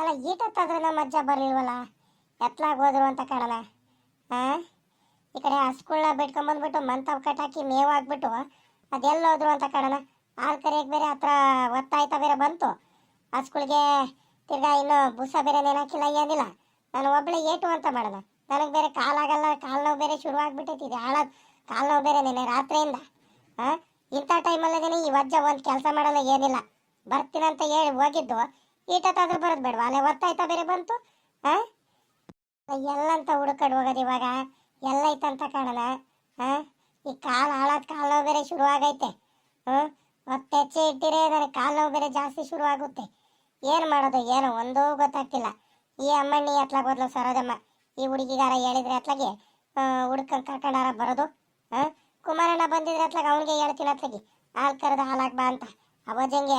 ಅಲ್ಲ, ಈಟತ್ತಾದ್ರೆ ನಮ್ಮ ಅಜ್ಜ ಬರಲಿಲ್ವಲ್ಲ? ಎತ್ಲಾಗ ಹೋದ್ರು ಅಂತ ಕಾಣಲ್ಲ ಹಾಂ ಈ ಕಡೆ ಹಸ್ಗಳ್ನ ಬಿಟ್ಕೊಂಬಂದ್ಬಿಟ್ಟು ಮಂತವ್ ಕಟ್ಟಾಕಿ ಮೇವು ಹಾಕ್ಬಿಟ್ಟು ಅದೆಲ್ಲೋದ್ರು ಅಂತ ಕಾಣಲ್ಲ ಹಾಲು ಕರಿಯಕ್ಕೆ ಬೇರೆ ಹತ್ರ ಒತ್ತಾಯ್ತಾ ಬೇರೆ ಬಂತು. ಹಸ್ಗಳಿಗೆ ತಿರ್ಗಾ ಇನ್ನು ಬುಸ ಬೇರೆ ನೆನಾಕಿಲ್ಲ, ಏನಿಲ್ಲ. ನಾನು ಒಬ್ಬಳೆ ಏಟು ಅಂತ ಮಾಡೋಣ. ನನಗೆ ಬೇರೆ ಕಾಲಾಗಲ್ಲ ಕಾಲು ನೋವು ಬೇರೆ ಶುರು ಆಗ್ಬಿಟ್ಟೈತಿ ಇದು ಹಾಳಾದ ಕಾಲು ನೋವು ಬೇರೆ ನೆನೆ ರಾತ್ರಿಯಿಂದ. ಹಾಂ ಇಂಥ ಟೈಮಲ್ಲದೇನೆ ಈ ವಜ್ಜ ಒಂದು ಕೆಲಸ ಮಾಡಲ್ಲ, ಏನಿಲ್ಲ. ಬರ್ತೀನಂತ ಹೇಳಿ ಹೋಗಿದ್ದು. ಈಟತ್ತಾದ್ರೂ ಬರೋದು ಬೇಡವಾ? ಅಲ್ಲೇ ಒತ್ತಾಯ್ತಾ ಬೇರೆ ಬಂತು? ಹಾಂ ಎಲ್ಲಂತ ಹುಡುಕಡ್ ಹೋಗೋದು ಇವಾಗ? ಎಲ್ಲ ಐತಂತ ಕಾಣಲ್ಲ ಹಾಂ ಈ ಕಾಲು ಹಾಳಾದ ಕಾಲು ನೋವು ಬೇರೆ ಶುರುವಾಗೈತೆ. ಮತ್ತೆ ಹೆಚ್ಚೆ ಇಟ್ಟಿರೇ ನನಗೆ ಕಾಲು ನೋವು ಬೇರೆ ಜಾಸ್ತಿ ಶುರು ಆಗುತ್ತೆ ಏನು ಮಾಡೋದು, ಏನು? ಒಂದೂ ಗೊತ್ತಾಗ್ತಿಲ್ಲ. ಈ ಅಮ್ಮಣ್ಣಿ ಅತ್ಲಾಗ ಬದಲು ಸರೋಜಮ್ಮ. ಈ ಹುಡುಗಿಗಾರ ಹೇಳಿದ್ರೆ ಅತ್ಲಾಗೆ ಹುಡ್ಕಂಡ್ ಕರ್ಕೊಂಡಾರ ಬರೋದು. ಹಾಂ ಕುಮಾರಣ್ಣ ಬಂದಿದ್ರೆ ಅತ್ಲಾಗ ಅವನಿಗೆ ಹೇಳ್ತೀನಿ ಅತ್ಲಾಗಿ. ಹಾಲು ಕರೆದು ಹಾಲಾಗ್ಬಾ ಅಂತ. ಅವಜಂಗೆ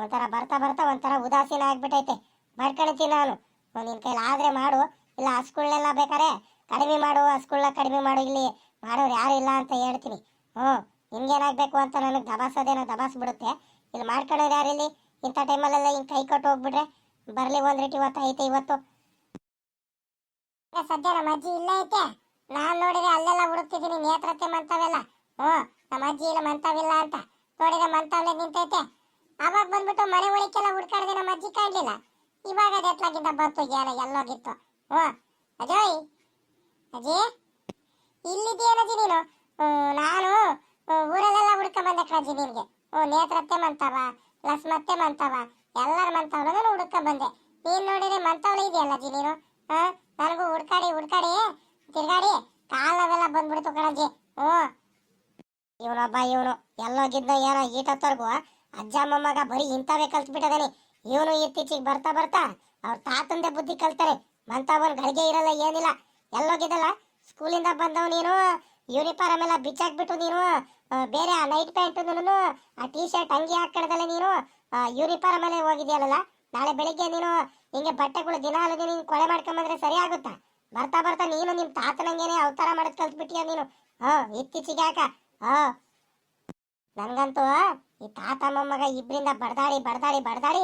ಒಂಥರ ಬರ್ತಾ ಬರ್ತಾ ಒಂಥರ ಉದಾಸೀನ ಆಗ್ಬಿಟ್ಟೈತೆ. ಮಾಡ್ಕೊಳ್ತೀನಿ ನಾನು. ನಿನ್ನ ಕೈಲಿ ಆದರೆ ಮಾಡು. ಇಲ್ಲ ಹಸ್ಗಳ್ನೆಲ್ಲ ಬೇಕಾರೆ ಕಡಿಮೆ ಮಾಡು ಹಸ್ಗಳ್ನ ಕಡಿಮೆ ಮಾಡು ಇಲ್ಲಿ. ಮಾಡೋರು ಯಾರು ಇಲ್ಲ ಅಂತ ಹೇಳ್ತೀನಿ. ಹ್ಞೂ ನಿಮ್ಗೇನಾಗಬೇಕು ಅಂತ ನನಗೆ ದಬಾಸೋದೇನೋ ದಬಾಸ್ ಬಿಡುತ್ತೆ ಇಲ್ಲಿ ಮಾಡ್ಕೊಳ್ಳೋರು ಯಾರು ಇಲ್ಲಿ? ಇಂಥ ಟೈಮಲ್ಲೆಲ್ಲ ಹಿಂಗೆ ಕೈ ಕೊಟ್ಟು ಹೋಗ್ಬಿಟ್ರೆ ಬರಲಿ ಒಂದು ರೇಟ್ ಇವತ್ತು ಐತೆ ಇವತ್ತು. ಸದ್ಯ ನಮ್ಮ ಅಜ್ಜಿ ಇಲ್ಲ ಐತೆ. ನಾನು ನೋಡಿದ್ರೆ ಅಲ್ಲೆಲ್ಲ ಹುಡುಕ್ತಿದ್ದೀನಿ ನೇತ್ರತೆ ಮಂತವೆಲ್ಲ. ಹ್ಞೂ ನಮ್ಮ ಅಜ್ಜಿ ಇಲ್ಲ, ಮಂತವಿಲ್ಲ ಅಂತ. ನೋಡಿದ್ರೆ ಮಂತವಲ್ಲೇ ನಿಂತೈತೆ. ಅವಾಗ ಬಂದ್ಬಿಟ್ಟು ಮನೆ ಒಳಕ್ಕೆಲ್ಲ ಹುಡ್ಕಾಡ್ದೆ ನಮ್ಮ ಅಜ್ಜಿ ಕಾಣಲಿಲ್ಲ. ಇವಾಗ ಅದು ಎತ್ಲಾಗಿದ್ದ ಬಂತು ಏನೋ ಎಲ್ಲೋಗಿತ್ತು. ಓ, ಅಜಯ್, ಅಜ್ಜಿ ಇಲ್ಲಿದ್ದೀಯನಜ್ಜಿ ನೀನು? ನಾನು ಊರಲ್ಲೆಲ್ಲ ಹುಡ್ಕೊಂಡ್ ಬಂದೆ ಕಣಜ್ಜಿ ನಿನ್ಗೆ. ಓ, ನೇತ್ರತ್ತೆ ಮಂತವ, ಲಸ್ಮತ್ತೆ ಮಂತವ, ಎಲ್ಲರ ಮಂತವ್ರನ್ನ ಹುಡ್ಕೊಂಡ್ ಬಂದೆ. ನೀನ್ ನೋಡಿದ್ರೆ ಮಂತವಳ ಇದೆಯಲ್ಲ ಅಜ್ಜಿ ನೀನು? ಹಾ ನನಗೂ ಹುಡ್ಕಾಡಿ ಹುಡ್ಕಾಡಿ, ತಿರ್ಗಾಡಿ, ಕಾಲವೆಲ್ಲ ಬಂದ್ಬಿಡ್ತು ಕಣಜ್ಜಿ. ಹ್ಞೂ ಇವನೊಬ್ಬ ಇವನು, ಎಲ್ಲೋಗಿದ್ದ ಏನೋ ಈಟತ್ತರ್ಗು ಅಜ್ಜ ಮೊಮ್ಮಗ ಬರೀ ಇಂಥವೇ ಕಲ್ತ್ಬಿಟ್ಟದಾನೆ. ಇವನು ಇತ್ತೀಚಿಗೆ ಬರ್ತಾ ಬರ್ತಾ ಅವ್ರ ತಾತಂದೆ ಬುದ್ಧಿ ಕಲ್ತಾರೆ. ಮಂತವನ್ ಗಳಿಗೆ ಇರಲ್ಲ, ಏನಿಲ್ಲ. ಎಲ್ಲೋಗಿದ್ದಲ್ಲ, ಸ್ಕೂಲಿಂದ ಬಂದವ್ ನೀನು, ಯೂನಿಫಾರ್ಮ್ ಎಲ್ಲ ಬಿಚ್ಚಾಕ್ಬಿಟ್ಟು ನೀನು ಬೇರೆ ಆ ನೈಟ್ ಪ್ಯಾಂಟ್ ಆ ಟೀ ಶರ್ಟ್ ಅಂಗಿ ಹಾಕೊಂಡದಲ್ಲ ನೀನು ಯೂನಿಫಾರ್ಮ್ ಅಲ್ಲೇ ಹೋಗಿದ್ಯಲ್ಲ ನಾಳೆ ಬೆಳಿಗ್ಗೆ ನೀನು ಹಿಂಗೆ ಬಟ್ಟೆಗಳು ದಿನ ಅಲ್ಲದೆ ನೀನು ಕೊಳೆ ಮಾಡ್ಕೊಂಬಂದ್ರೆ ಸರಿ ಆಗುತ್ತಾ? ಬರ್ತಾ ಬರ್ತಾ ನೀನು ನಿಮ್ಮ ತಾತನಂಗೇನೆ ಅವತಾರ ಮಾಡೋದು ಕಲ್ತ್ಬಿಟ್ಟಿಯ ನೀನು? ಹಾ, ಇತ್ತೀಚಿಗೆ ಯಾಕ? ಹಾ. ನನ್ಗಂತೂ ಈ ತಾತ ಮೊಮ್ಮಗ ಇಬ್ಬರಿಂದ ಬಡ್ದಾಡಿ ಬಡ್ದಾಡಿ ಬಡ್ದಾಡಿ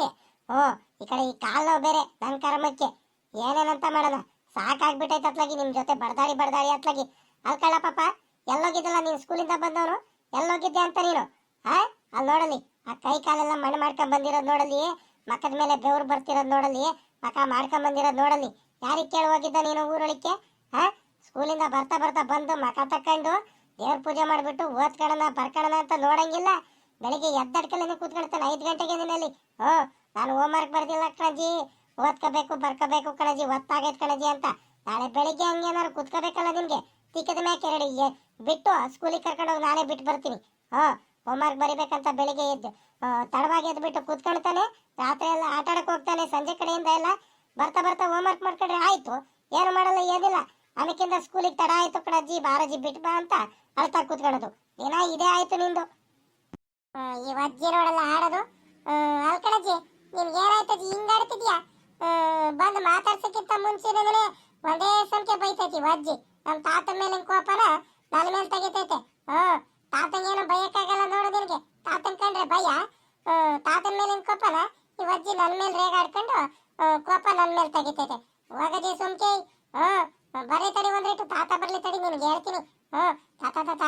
ಹ್ಞೂ, ಈ ಕಡೆ ಈ ಕಾಲು ಬೇರೆ ನನ್ನ ಕರ್ಮಕ್ಕೆ. ಏನೇನಂತ ಮಾಡೋಣ ಸಾಕಾಗ್ಬಿಟ್ಟೈತೆ ಅತ್ಲಾಗಿ ನಿಮ್ಮ ಜೊತೆ ಬಡ್ದಾಡಿ ಬಡ್ದಾಡಿ ಅತ್ಲಾಗಿ. ಅಲ್ಕಳ್ಳ ಪಾಪ, ಎಲ್ಲೋಗಿದ್ದಲ್ಲ ನೀನು ಸ್ಕೂಲಿಂದ ಬಂದವನು? ಎಲ್ಲೋಗಿದ್ದೆ ಅಂತ ನೀನು? ಹಾ? ಅಲ್ಲಿ ನೋಡಲಿ ಆ ಕೈ ಕಾಲೆಲ್ಲ ಮಣ್ಣು ಮಾಡ್ಕೊಂಡ್ ಬಂದಿರೋದು ನೋಡಲಿ ಮಕ್ಕದ ಮೇಲೆ ಬೆವರು ಬರ್ತಿರೋದು ನೋಡಲಿ ಮಕ ಮಾಡ್ಕೊಂಡ್ ಬಂದಿರೋದ್ ನೋಡಲಿ ಯಾರಿಗೆ ಕೇಳಿ ಹೋಗಿದ್ದ ನೀನು ಊರೊಳಿಕೆ ಹಾ? ಸ್ಕೂಲಿಂದ ಬರ್ತಾ ಬರ್ತಾ ಬಂದು ಮಕ ತಕೊಂಡು ದೇವ್ರ ಪೂಜೆ ಮಾಡಿಬಿಟ್ಟು ಓದ್ಕೊಳ್ಳೋಣ ಬರ್ಕೊಳ್ಳೋಣ ಅಂತ ನೋಡಂಗಿಲ್ಲ. ಬೆಳಿಗ್ಗೆ ಎದ್ದಡ್ಕಲ್ಲೇ ಕೂತ್ಕೊಳ್ತಾನೆ, ಐದು ಗಂಟೆಗೆ ನಿನ್ನಲ್ಲಿ ಓ ನಾನು ಹೋಮ್ ವರ್ಕ್ ಬರ್ದಿಲ್ಲ ಕಣಜಿ. ಓದ್ಕೋಬೇಕು, ಬರ್ಕೋಬೇಕು ಕಣಜಿ, ಒತ್ತಾಗೈತೆ ಕಣಜಿ ಅಂತ. ನಾಳೆ ಬೆಳಿಗ್ಗೆ ಹಂಗೇನಾರು ಕೂತ್ಕೋಬೇಕಲ್ಲ ನಿಮ್ಗೆ ತಿಕ್ಕದ ಮ್ಯಾಕೆ ಎರಡು. ಬಿಟ್ಟು ಸ್ಕೂಲಿಗೆ ಕರ್ಕೊಂಡೋಗಿ ನಾಳೆ ಬಿಟ್ಟು ಬರ್ತೀನಿ. ಹಾಂ ಹೋಮ್ ವರ್ಕ್ ಬರಿಬೇಕಂತ ಬೆಳಿಗ್ಗೆ ಎದ್ದು. ತಡವಾಗಿ ಎದ್ದು ಬಿಟ್ಟು ಕೂತ್ಕೊಳ್ತಾನೆ. ರಾತ್ರಿ ಎಲ್ಲ ಆಟ ಆಡಕ್ಕೆ ಹೋಗ್ತಾನೆ, ಸಂಜೆ ಕಡೆಯಿಂದ ಎಲ್ಲ. ಬರ್ತಾ ಬರ್ತಾ ಹೋಮ್ ವರ್ಕ್ ಮಾಡ್ಕೊಂಡ್ರೆ ಆಯ್ತು. ಏನು ಮಾಡಲ್ಲ, ಏನಿಲ್ಲ. ಅದಕ್ಕಿಂತ ಸ್ಕೂಲಿಗೆ ತಡ ಆಯಿತು ಕಣಜ್ಜಿ ಬಾರಜ್ಜಿ ಬಿಟ್ಟು ಬಾ ಅಂತ ಅಳ್ತಾ ಕೂತ್ಕೊಳ್ಳೋದು. ಏನೋ ಇದೇ ಆಯ್ತು ನಿಂದು. ಈ ಅಜ್ಜಿ ನೋಡಲ್ಲ ಆಡೋದು ಅಲ್ಕಣಜ್ಜಿ ನಿಮ್ಗೆ ಏನಾಯ್ತಜ್ಜಿ ಹಿಂಗ್ ಆಡ್ತಿದ್ಯಾ? ಬಂದು ಮಾತಾಡ್ಸಕ್ಕಿಂತ ಮುಂಚೆನೇ ಒಂದೇ ಸಂಖ್ಯೆ ಬೈತೈತಿ ಅಜ್ಜಿ ನಮ್ಮ ತಾತ ಮೇಲೆ ಕೋಪನ? ನನ್ನ ಮೇಲೆ ತೆಗಿತೈತೆ. ಹ್ಮ್ ತಾತಂಗೇನು ಬೈಯಕ್ಕಾಗಲ್ಲ ನೋಡು ನಿನಗೆ. ತಾತನ್ ಕಂಡ್ರೆ ಭಯ? ತಾತನ ಮೇಲೆ ಕೋಪನ? ಈ ಅಜ್ಜಿ ನನ್ನ ಮೇಲೆ ರೇಗಾಡ್ಕೊಂಡು ಕೋಪ ನನ್ನ ಮೇಲೆ ತೆಗಿತೈತೆ. ಹೋಗಜಿ ಸುಮ್ಕೆ ಹ್ಮ್ ಬರೀ ತಡಿ ಒಂದ್ರಿಟ್ಟು ತಾತ ಬರ್ಲಿ ತಡಿ, ನಿನ್ಗೆ ಹೇಳ್ತೀನಿ. ಹ್ಮ್ ತಾತ ತಾತ.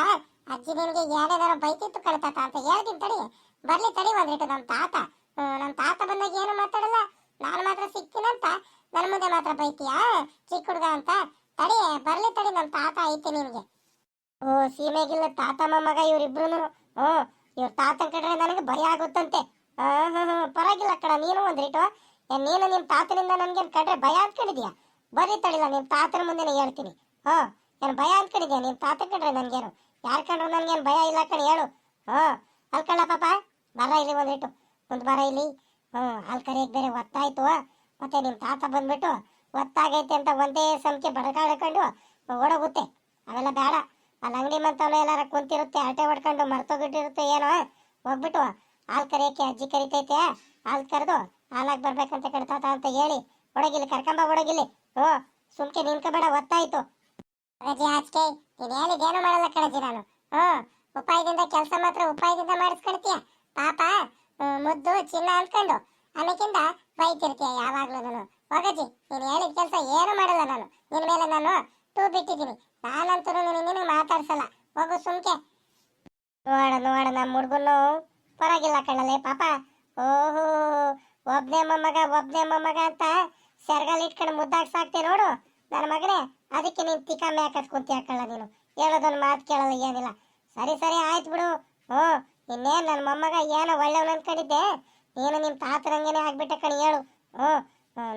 ಅಜ್ಜಿ ನಿನಗೆ ಯಾರ್ಯಾರು ಬೈತಿತ್ತು ಕಳೆ ತಾತ ಅಂತ ಹೇಳ್ತೀನಿ ತಡಿ. ಬರ್ಲಿ ತಡಿ ಒಂದಿಟ್ಟು ನಮ್ಮ ತಾತ. ನಮ್ಮ ನಮ್ ತಾತ ಬಂದಾಗ ಏನು ಮಾತಾಡಲ್ಲ? ನಾನು ಮಾತ್ರ ಸಿಗ್ತೀನಂತ ನನ್ನ ಮುಂದೆ ಮಾತ್ರ ಬೈತೀಯಾ? ಚಿಕ್ಕ ಹುಡುಗ ಅಂತ. ತಡಿ, ಬರ್ಲಿ ತಡಿ ನಮ್ಮ ತಾತ ಐತೆ ನಿನಗೆ. ಓ, ಸೀಮೆಗಿಲ್ಲ ತಾತ ಮಗ ಇವ್ರಿಬ್ರು ಹ್ಮ್, ಇವ್ರ ತಾತ ಕಡ್ರೆ ನನಗೆ ಭಯ ಆಗುತ್ತಂತೆ. ಪರವಾಗಿಲ್ಲ ಕಣ, ನೀನು ಒಂದ್ರಿಟ್ಟು ಏನ್ ನೀನು ನಿಮ್ಮ ತಾತನಿಂದ ನನಗೆ ಕಡ್ರೆ ಭಯ ಅಂದ್ಕೊಂಡಿದ್ಯಾ ಬರ್ರಿ ತಡಿಲ್ಲ ನಿಮ್ಮ ತಾತನ ಮುಂದೆನೇ ಹೇಳ್ತೀನಿ. ಹಾ ನಾನು ಭಯ ಅಂದ್ಕೊಂಡಿದ್ಯಾ ನಿಮ್ಮ ತಾತ ಕಡ್ರೆ ನನ್ಗೇನು? ಯಾರ್ ಕಂಡ್ರು ನನ್ಗೇನು ಭಯ ಇಲ್ಲ ಕಣ್, ಹೇಳು. ಹಾ ಅಲ್ಕಳ್ಳ ಪಾಪ. ಬರ ಇಲ್ಲಿ ಒಂದಿಟ್ಟು ಒಂದು ಬರ ಇಲ್ಲಿ. ಹ್ಞೂ ಕರಿಯಕ್ ಬೇರೆ ಒತ್ತಾಯ್ತು. ಮತ್ತೆ ನಿಮ್ಮ ತಾತ ಬಂದ್ಬಿಟ್ಟು ಒತ್ತಾಗೈತೆ ಅಂತ ಒಂದೇ ಸಂಖ್ಯೆ ಬಡಕಾಡ್ಕೊಂಡು ಓಡೋಗುತ್ತೆ. ಅವೆಲ್ಲ ಬೇಡ. ಅಲ್ಲಿ ಅಂಗಡಿ ಮಂತವನು ಎಲ್ಲಾರ ಕುಂತಿರುತ್ತೆ ಅಟೆ ಹೊಡ್ಕೊಂಡು ಮರ್ತೋಗಿಟ್ಟಿರುತ್ತೆ ಏನೋ. ಹೋಗ್ಬಿಟ್ಟು ಹಾಲು ಕರಿಯಕ್ಕೆ ಅಜ್ಜಿ ಕರಿತೈತೆ. ಹಾಲು ಕರೆದು ಹಾಲಾಗಿ ಬರ್ಬೇಕಂತ ಕಡ್ತಾತ ಅಂತ ಹೇಳಿ ಒಡಗಿಲ್ಲಿ ಕರ್ಕೊಂಬ ಒಡಗಿಲ್ಲಿ ಹ್ಞೂ ಸುಮ್ಕೆ ನಿನ್ಕೋಬೇಡ ಒತ್ತಾಯ್ತು. ರಜೆ ಆಚೆ ನೀನ್ ಹೇಳಿದೇನು ಮಾಡಲ್ಲ ಕಣಜಿ ನಾನು. ಹ್ಮ್ ಉಪಾಯದಿಂದ ಕೆಲಸ ಮಾತ್ರ ಉಪಾಯದಿಂದ ಮಾಡಿಸ್ಕೊಳ್ತೀಯ? ಪಾಪ ಮುದ್ದು, ಚಿನ್ನ ಅನ್ಕೊಂಡು ಅನ್ನಕ್ಕಿಂತ ಬೈತಿರ್ತೀಯ ಯಾವಾಗ್ಲೂ ಹೋಗಜ್ಜಿ, ನೀನು ಹೇಳಿದ ಕೆಲಸ ಏನು ಮಾಡಲ್ಲ ನಾನು. ನಿನ್ನ ಮೇಲೆ ನಾನು ಟೂ ಬಿಟ್ಟಿದ್ದೀನಿ. ನಾನಂತೂ ನಿನ್ನ ಮಾತಾಡ್ಸಲ್ಲ. ಹೋಗು ಸುಮ್ಕೆ. ನೋಡ ನೋಡ ನಮ್ಮ ಹುಡುಗನು ಪರವಾಗಿಲ್ಲ ಕಣಲೆ ಪಾಪ. ಓಹೋ, ಒಬ್ನೇ ಮೊಮ್ಮಗ ಒಬ್ನೇ ಮೊಮ್ಮಗ ಅಂತ ಸೆರ್ಗಲ್ ಇಟ್ಕೊಂಡು ಸಾಕ್ತೆ ನೋಡು. ನನ್ನ ಮಗನೇ ಅದಕ್ಕೆ ನೀನು ತಿಕ್ಕ ಮ್ಯಾಕತ್ ಕುಂತಿ ಹಾಕಲ್ಲ ನೀನು. ಹೇಳೋದೊಂದು ಮಾತು ಕೇಳಲ್ಲ ಏನಿಲ್ಲ. ಸರಿ ಸರಿ, ಆಯ್ತು ಬಿಡು. ಹ್ಞೂ ಇನ್ನೇನು ನನ್ನ ಮೊಮ್ಮಗ ಏನೋ ಒಳ್ಳೆಯವನು ಅಂದ್ಕೊಂಡಿದ್ದೆ ನೀನು ನಿಮ್ಮ ತಾತರಂಗೇನೆ ಆಗ್ಬಿಟ್ಟೆ ಕಣಿ, ಹೇಳು. ಹ್ಞೂ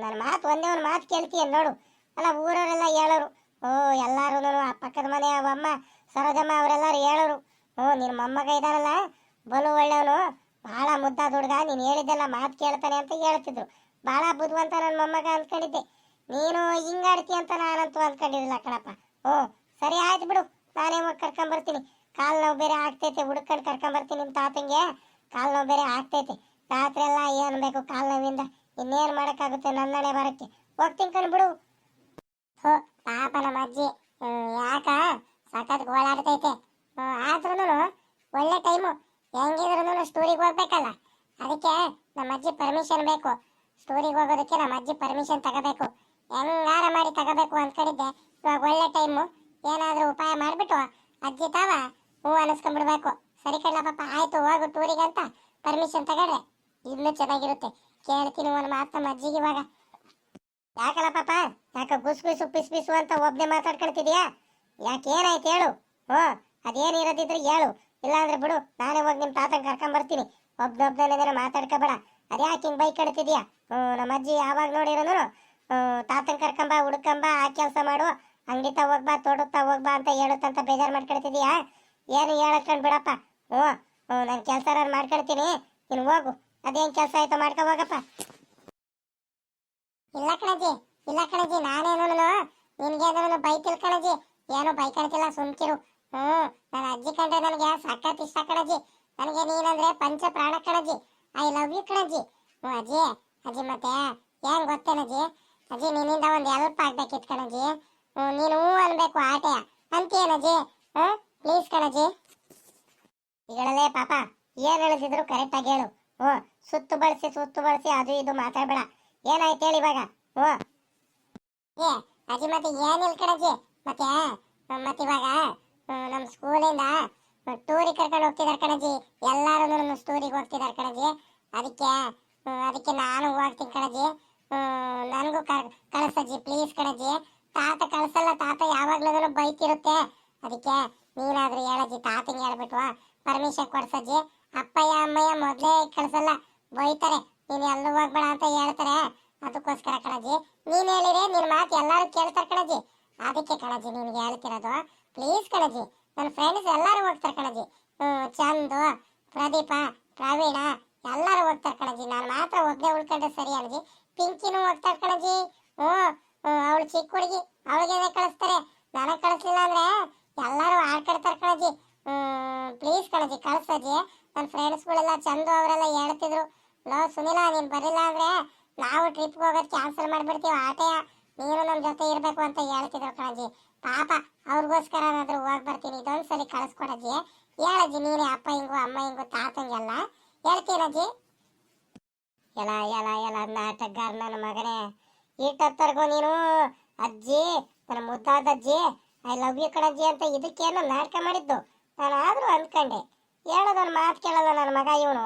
ನನ್ನ ಮಾತು ಒಂದೇ ಒಂದು ಮಾತು ಕೇಳ್ತೀಯ ನೋಡು. ಅಲ್ಲ, ಊರವರೆಲ್ಲ ಹೇಳೋರು. ಓ ಎಲ್ಲರೂನು ಆ ಪಕ್ಕದ ಮನೆ ಅಮ್ಮ, ಸರೋಜಮ್ಮ ಅವರೆಲ್ಲರೂ ಹೇಳೋರು. ಹ್ಞೂ ನಿನ್ನ ಮೊಮ್ಮಗ ಬಲು ಒಳ್ಳೆಯವನು ಭಾಳ ಮುದ್ದಾದ ಹುಡುಗ, ನೀನು ಹೇಳಿದ್ದೆಲ್ಲ ಮಾತು ಕೇಳ್ತಾನೆ ಅಂತ ಹೇಳ್ತಿದ್ರು. ಭಾಳ ಬುದ್ಧಿವಂತ ನನ್ನ ಮೊಮ್ಮಗ ಅಂದ್ಕೊಂಡಿದ್ದೆ ನೀನು ಹಿಂಗಾಡ್ತಿ ಅಂತ ನಾನಂತೂ ಅಂದ್ಕೊಂಡಿರಲಿಲ್ಲ ಕಣಪ್ಪ. ಓ, ಸರಿ ಆಯ್ತು ಬಿಡು. ನಾನೇ ಹೋಗಿ ಕರ್ಕೊಂಬರ್ತೀನಿ. ಕಾಲು ನೋವು ಬೇರೆ ಆಗ್ತೈತೆ, ಹುಡ್ಕೊಂಡು ಕರ್ಕೊಂಬರ್ತೀನಿ ನಿಮ್ಮ ತಾತಂಗೆ. ಕಾಲು ನೋವು ಬೇರೆ ಆಗ್ತೈತೆ. ರಾತ್ರಿ ಎಲ್ಲ ಏನು ಬೇಕು ಕಾಲು ನೋವಿಂದ? ಇನ್ನೇನು ಮಾಡೋಕ್ಕಾಗುತ್ತೆ ನನ್ನಣೆ ಬರಕ್ಕೆ ಹೋಗ್ತೀನಿ ಕಣ್ಬಿಡು ಹೋ, ಪಾಪ ನಮ್ಮ ಅಜ್ಜಿ. ಯಾಕ? ಸಖತ್ ಗೋಳಾಡ್ತೈತೆ. ಆದ್ರೂ ಒಳ್ಳೆ ಟೈಮು ಹೆಂಗಿದ್ರು ಸ್ಟೋರಿಗೆ ಹೋಗ್ಬೇಕಲ್ಲ. ಅದಕ್ಕೆ ನಮ್ಮ ಅಜ್ಜಿ ಪರ್ಮಿಷನ್ ಬೇಕು. ಸ್ಟೋರಿಗೆ ಹೋಗೋದಕ್ಕೆ ನಮ್ಮ ಅಜ್ಜಿ ಪರ್ಮಿಷನ್ ತಗೋಬೇಕು. ಹೆಂಗಾರ ಮಾಡಿ ತಗೋಬೇಕು ಅನ್ಕೊಂಡಿದ್ದೆ. ಇವಾಗ ಒಳ್ಳೆ ಟೈಮು ಏನಾದರೂ ಉಪಾಯ ಮಾಡಿಬಿಟ್ಟು ಅಜ್ಜಿ ತಾವ ಹೂ ಅನಿಸ್ಕೊಂಡ್ಬಿಡ್ಬೇಕು. ಸರಿ ಕಣ್ಣ ಪಾಪ, ಆಯ್ತು, ಹೋಗು ಟೂರಿಗೆ ಅಂತ ಪರ್ಮಿಷನ್ ತಗೊಂಡ್ರೆ ಇನ್ನೂ ಚೆನ್ನಾಗಿರುತ್ತೆ. ಕೇಳ್ತೀನಿ ಒಂದು ಮಾತು ನಮ್ಮ ಅಜ್ಜಿಗೆ ಇವಾಗ. ಯಾಕಲ್ಲ ಪಾಪ, ಯಾಕ ಗುಸ್ ಗುಸು, ಪಿಸ್ ಪಿಸು ಅಂತ ಒಬ್ನೇ ಮಾತಾಡ್ಕೊಳ್ತಿದ್ಯಾ? ಯಾಕೆ ಏನಾಯ್ತು ಹೇಳು. ಹ್ಞೂ ಅದೇನು ಇರೋದಿದ್ರೆ ಹೇಳು. ಇಲ್ಲಾಂದ್ರೆ ಬಿಡು, ನಾನೇ ಹೋಗಿ ನಿಮ್ಮ ತಾತನ ಕರ್ಕೊಂಬರ್ತೀನಿ ಬರ್ತೀನಿ. ಒಬ್ನೊಬ್ನೇ ಮಾತಾಡ್ಕೋಬೇಡ. ಅದ್ಯಾಕೆ ಹಿಂಗೆ ಬೈಕ್ ಕಡ್ತಿದ್ಯಾ ಹ್ಞೂ ನಮ್ಮ ಅಜ್ಜಿ ಯಾವಾಗ ನೋಡಿರೋನು ತಾತನ ಕರ್ಕೊಂಬ ಹುಡ್ಕೊಂಬ ಆ ಕೆಲಸ ಮಾಡು. ಅಂಗಡಿ ಹೋಗ್ಬಾ ತೋಟದ ಹೋಗ್ಬಾ ಅಂತ ಹೇಳುತ್ತಂತ ಬೇಜಾರು ಮಾಡ್ಕೊಳ್ತಿದ್ಯಾ? ಏನು ಹೇಳಕ್ಕಂಡು ಬಿಡಪ್ಪ. ಹ್ಞೂ ಹ್ಞೂ, ನಾನು ಕೆಲಸ ನಾನು ಮಾಡ್ಕೊಳ್ತೀನಿ. ನೀನು ಹೋಗು. ಅದೇನು ಕೆಲಸ ಆಯ್ತು ಮಾಡ್ಕೊ ಹೋಗಪ್ಪ. ಇಲ್ಲ ಕಣಜಿ ಇಲ್ಲ ಕಣಜಿ, ನಾನೇನು ನಿನ್ಗೆ ಏನಾದ್ರು ಬೈತಿಲ್ ಕಣಜಿ. ಏನು ಬೈಕಣ್ತಿಲ್ಲ, ಸುಮ್ಕಿರು. ಹ್ಮ್ ನನ್ನ ಅಜ್ಜಿ ಕಂಡ್ರೆ ನನಗೆ ಸಖತ್ ಇಷ್ಟ ಕಣಜಿ. ನನಗೆ ನೀನಂದ್ರೆ ಪಂಚ ಪ್ರಾಣ ಕಣಜಿ. ಐ ಲವ್ ಯು ಕಣಜಿ. ಹ್ಞೂ ಅಜ್ಜಿ ಅಜ್ಜಿ ಮತ್ತೆ, ಏನು ಗೊತ್ತೇನಜ್ಜಿ? ಅಜ್ಜಿ, ನಿನ್ನಿಂದ ಒಂದು ಹೆಲ್ಪ್ ಆಗ್ಬೇಕಿತ್ತು ಕಣಜಿ ನೀನು ಹೂ ಅನ್ಬೇಕು ಆಟ ಅಂತೀಯನಜ್ಜಿ ಹಾ ಪ್ಲೀಸ್ ಕಣಜಿ ಈಗಳಲ್ಲೇ ಪಾಪ, ಏನ್ ಹೇಳಿದ್ರು ಕರೆಕ್ಟ್ ಆಗಿ ಹೇಳು. ಹ್ಞೂ ಸುತ್ತು ಬಳಸಿ ಸುತ್ತು ಬಳಸಿ, ಅದು ಇದು ಮಾತಾಡ್ಬೇಡ. ಏನಾಯ್ತು ಹೇಳಿ ಇವಾಗ. ಹ್ಞೂ ಏ, ಅಜ್ಜಿ, ಮತ್ತೆ ಏನಿಲ್ಲ ಕಣಜ್ಜಿ? ಮತ್ತೆ ಮತ್ತೆ ಇವಾಗ ನಮ್ಮ ಸ್ಕೂಲಿಂದ ಟೂರಿಗೆ ಕರ್ಕೊಂಡು ಹೋಗ್ತಿದ್ದಾರೆ ಕಣಜ್ಜಿ. ಎಲ್ಲರೂ ನಮ್ಮ ಸ್ಟೂರಿಗೆ ಹೋಗ್ತಿದ್ದಾರೆ ಕಣಜ್ಜಿ. ಅದಕ್ಕೆ ಅದಕ್ಕೆ ನಾನು ಹೋಗ್ತೀನಿ ಕಣಜ್ಜಿ. ನನಗೂ ಕಳಿಸಜ್ಜಿ ಪ್ಲೀಸ್ ಕಣಜ್ಜಿ. ತಾತ ಕಳಿಸಲ್ಲ, ತಾತ ಯಾವಾಗ್ಲೂ ಬೈತಿರುತ್ತೆ. ಅದಕ್ಕೆ ನೀನಾದ್ರೂ ಹೇಳಜ್ಜಿ ತಾತಂಗೆ ಹೇಳ್ಬಿಟ್ವಾ ಪರ್ಮಿಷನ್ ಕೊಡ್ಸಜ್ಜಿ ಅಪ್ಪಯ್ಯ, ಅಮ್ಮಯ್ಯ ಮೊದಲೇ ಕಳಿಸಲ್ಲ, ಬೈತಾರೆ. ನೀನು ಎಲ್ಲೂ ಹೋಗ್ಬೇಡ ಅಂತ ಹೇಳ್ತಾರೆ. ಅದಕ್ಕೋಸ್ಕರ ಕಣಜ್ಜಿ, ನೀನು ಹೇಳಿದ್ರೆ ನಿನ್ನ ಮಾತು ಎಲ್ಲರೂ ಕೇಳ್ತಾರೆ ಕಣಜ್ಜಿ. ಅದಕ್ಕೆ ಕಣಜ್ಜಿ, ನಿನ್ಗೆ ಹೇಳ್ತಿರೋದು ಪ್ಲೀಸ್ ಕಣಜ್ಜಿ. ನನ್ನ ಫ್ರೆಂಡ್ಸ್ ಎಲ್ಲರೂ ಹೋಗ್ತಾರೆ ಕಣಜ್ಜಿ. ಚಂದು, ಪ್ರದೀಪ, ಪ್ರವೀಣ ಎಲ್ಲರೂ ಹೋಗ್ತಾರೆ ಕಣಜ್ಜಿ. ನಾನು ಮಾತ್ರ ಒಬ್ಬನೇ ಉಳ್ಕೊಂಡ್ರೆ ಸರಿ ಅಣಜಿ ಪಿಂಕಿನೂ ಹೋಗ್ತಾರೆ ಕಣಜಿ. ಹ್ಞೂ ಅವಳು ಚಿಕ್ಕ ಹುಡುಗಿ, ಅವಳಿಗೆ ಕಳಿಸ್ತಾರೆ? ನನಗೆ ಕಳಿಸ್ಲಿಲ್ಲ ಅಂದ್ರೆ ಎಲ್ಲರೂ ಆಡ್ಕೊಡ್ತಾರೆ ಕಣಜಿ. ಪ್ಲೀಸ್ ಕಣಜಿ ಕಳ್ಸಜ್ಜಿ ನನ್ನ ಫ್ರೆಂಡ್ಸ್ಗಳೆಲ್ಲ ಚಂದು ಅವರೆಲ್ಲ ಹೇಳ್ತಿದ್ರು. ಲೋ, ಸುನಿಲ, ನೀನು ಬರಲಿಲ್ಲ ಅಂದ್ರೆ ನಾವು ಟ್ರಿಪ್ಗೆ ಹೋಗೋದು ಕ್ಯಾನ್ಸಲ್ ಮಾಡಿಬಿಡ್ತೀವಿ, ಆಟೆಯ. ನೀನು ನಮ್ಮ ಜೊತೆ ಇರಬೇಕು ಅಂತ ಹೇಳ್ತಿದ್ರು ಕಣಜಿ. ಪಾಪ, ಅವ್ರಿಗೋಸ್ಕರ ಏನಾದರೂ ಹೋಗಿ ಬರ್ತೀನಿ, ಇದೊಂದ್ಸಲಿ ಕಳಿಸ್ಕೊಡಜಿ. ಹೇಳಜ್ಜಿ ನೀನೇ ಅಪ್ಪ ಹಿಂಗು, ಅಮ್ಮ ಹಿಂಗು, ತಾತಂಗೆಲ್ಲ. ಹೇಳ್ತೀನಜ್ಜಿ ಎಲ ಎಲ್ಲ ಎಲ ನಾಟಕಗಾರ ನನ್ನ ಮಗನೇ. ಇಟ್ಟತ್ತರ್ಗು ನೀನು, ಅಜ್ಜಿ, ನನ್ನ ಮುದ್ದಾದ ಅಜ್ಜಿ ಐ ಲವ್ ಯು ಕಣಜ್ಜಿ ಅಂತ ಇದಕ್ಕೇನೋ ನಾಟಕ ಮಾಡಿದ್ದು. ನಾನು ಆದರೂ ಅಂದ್ಕೊಂಡೆ. ಹೇಳೋದೊಂದು ಮಾತು ಕೇಳಲ್ಲ ನನ್ನ ಮಗ ಇವನು.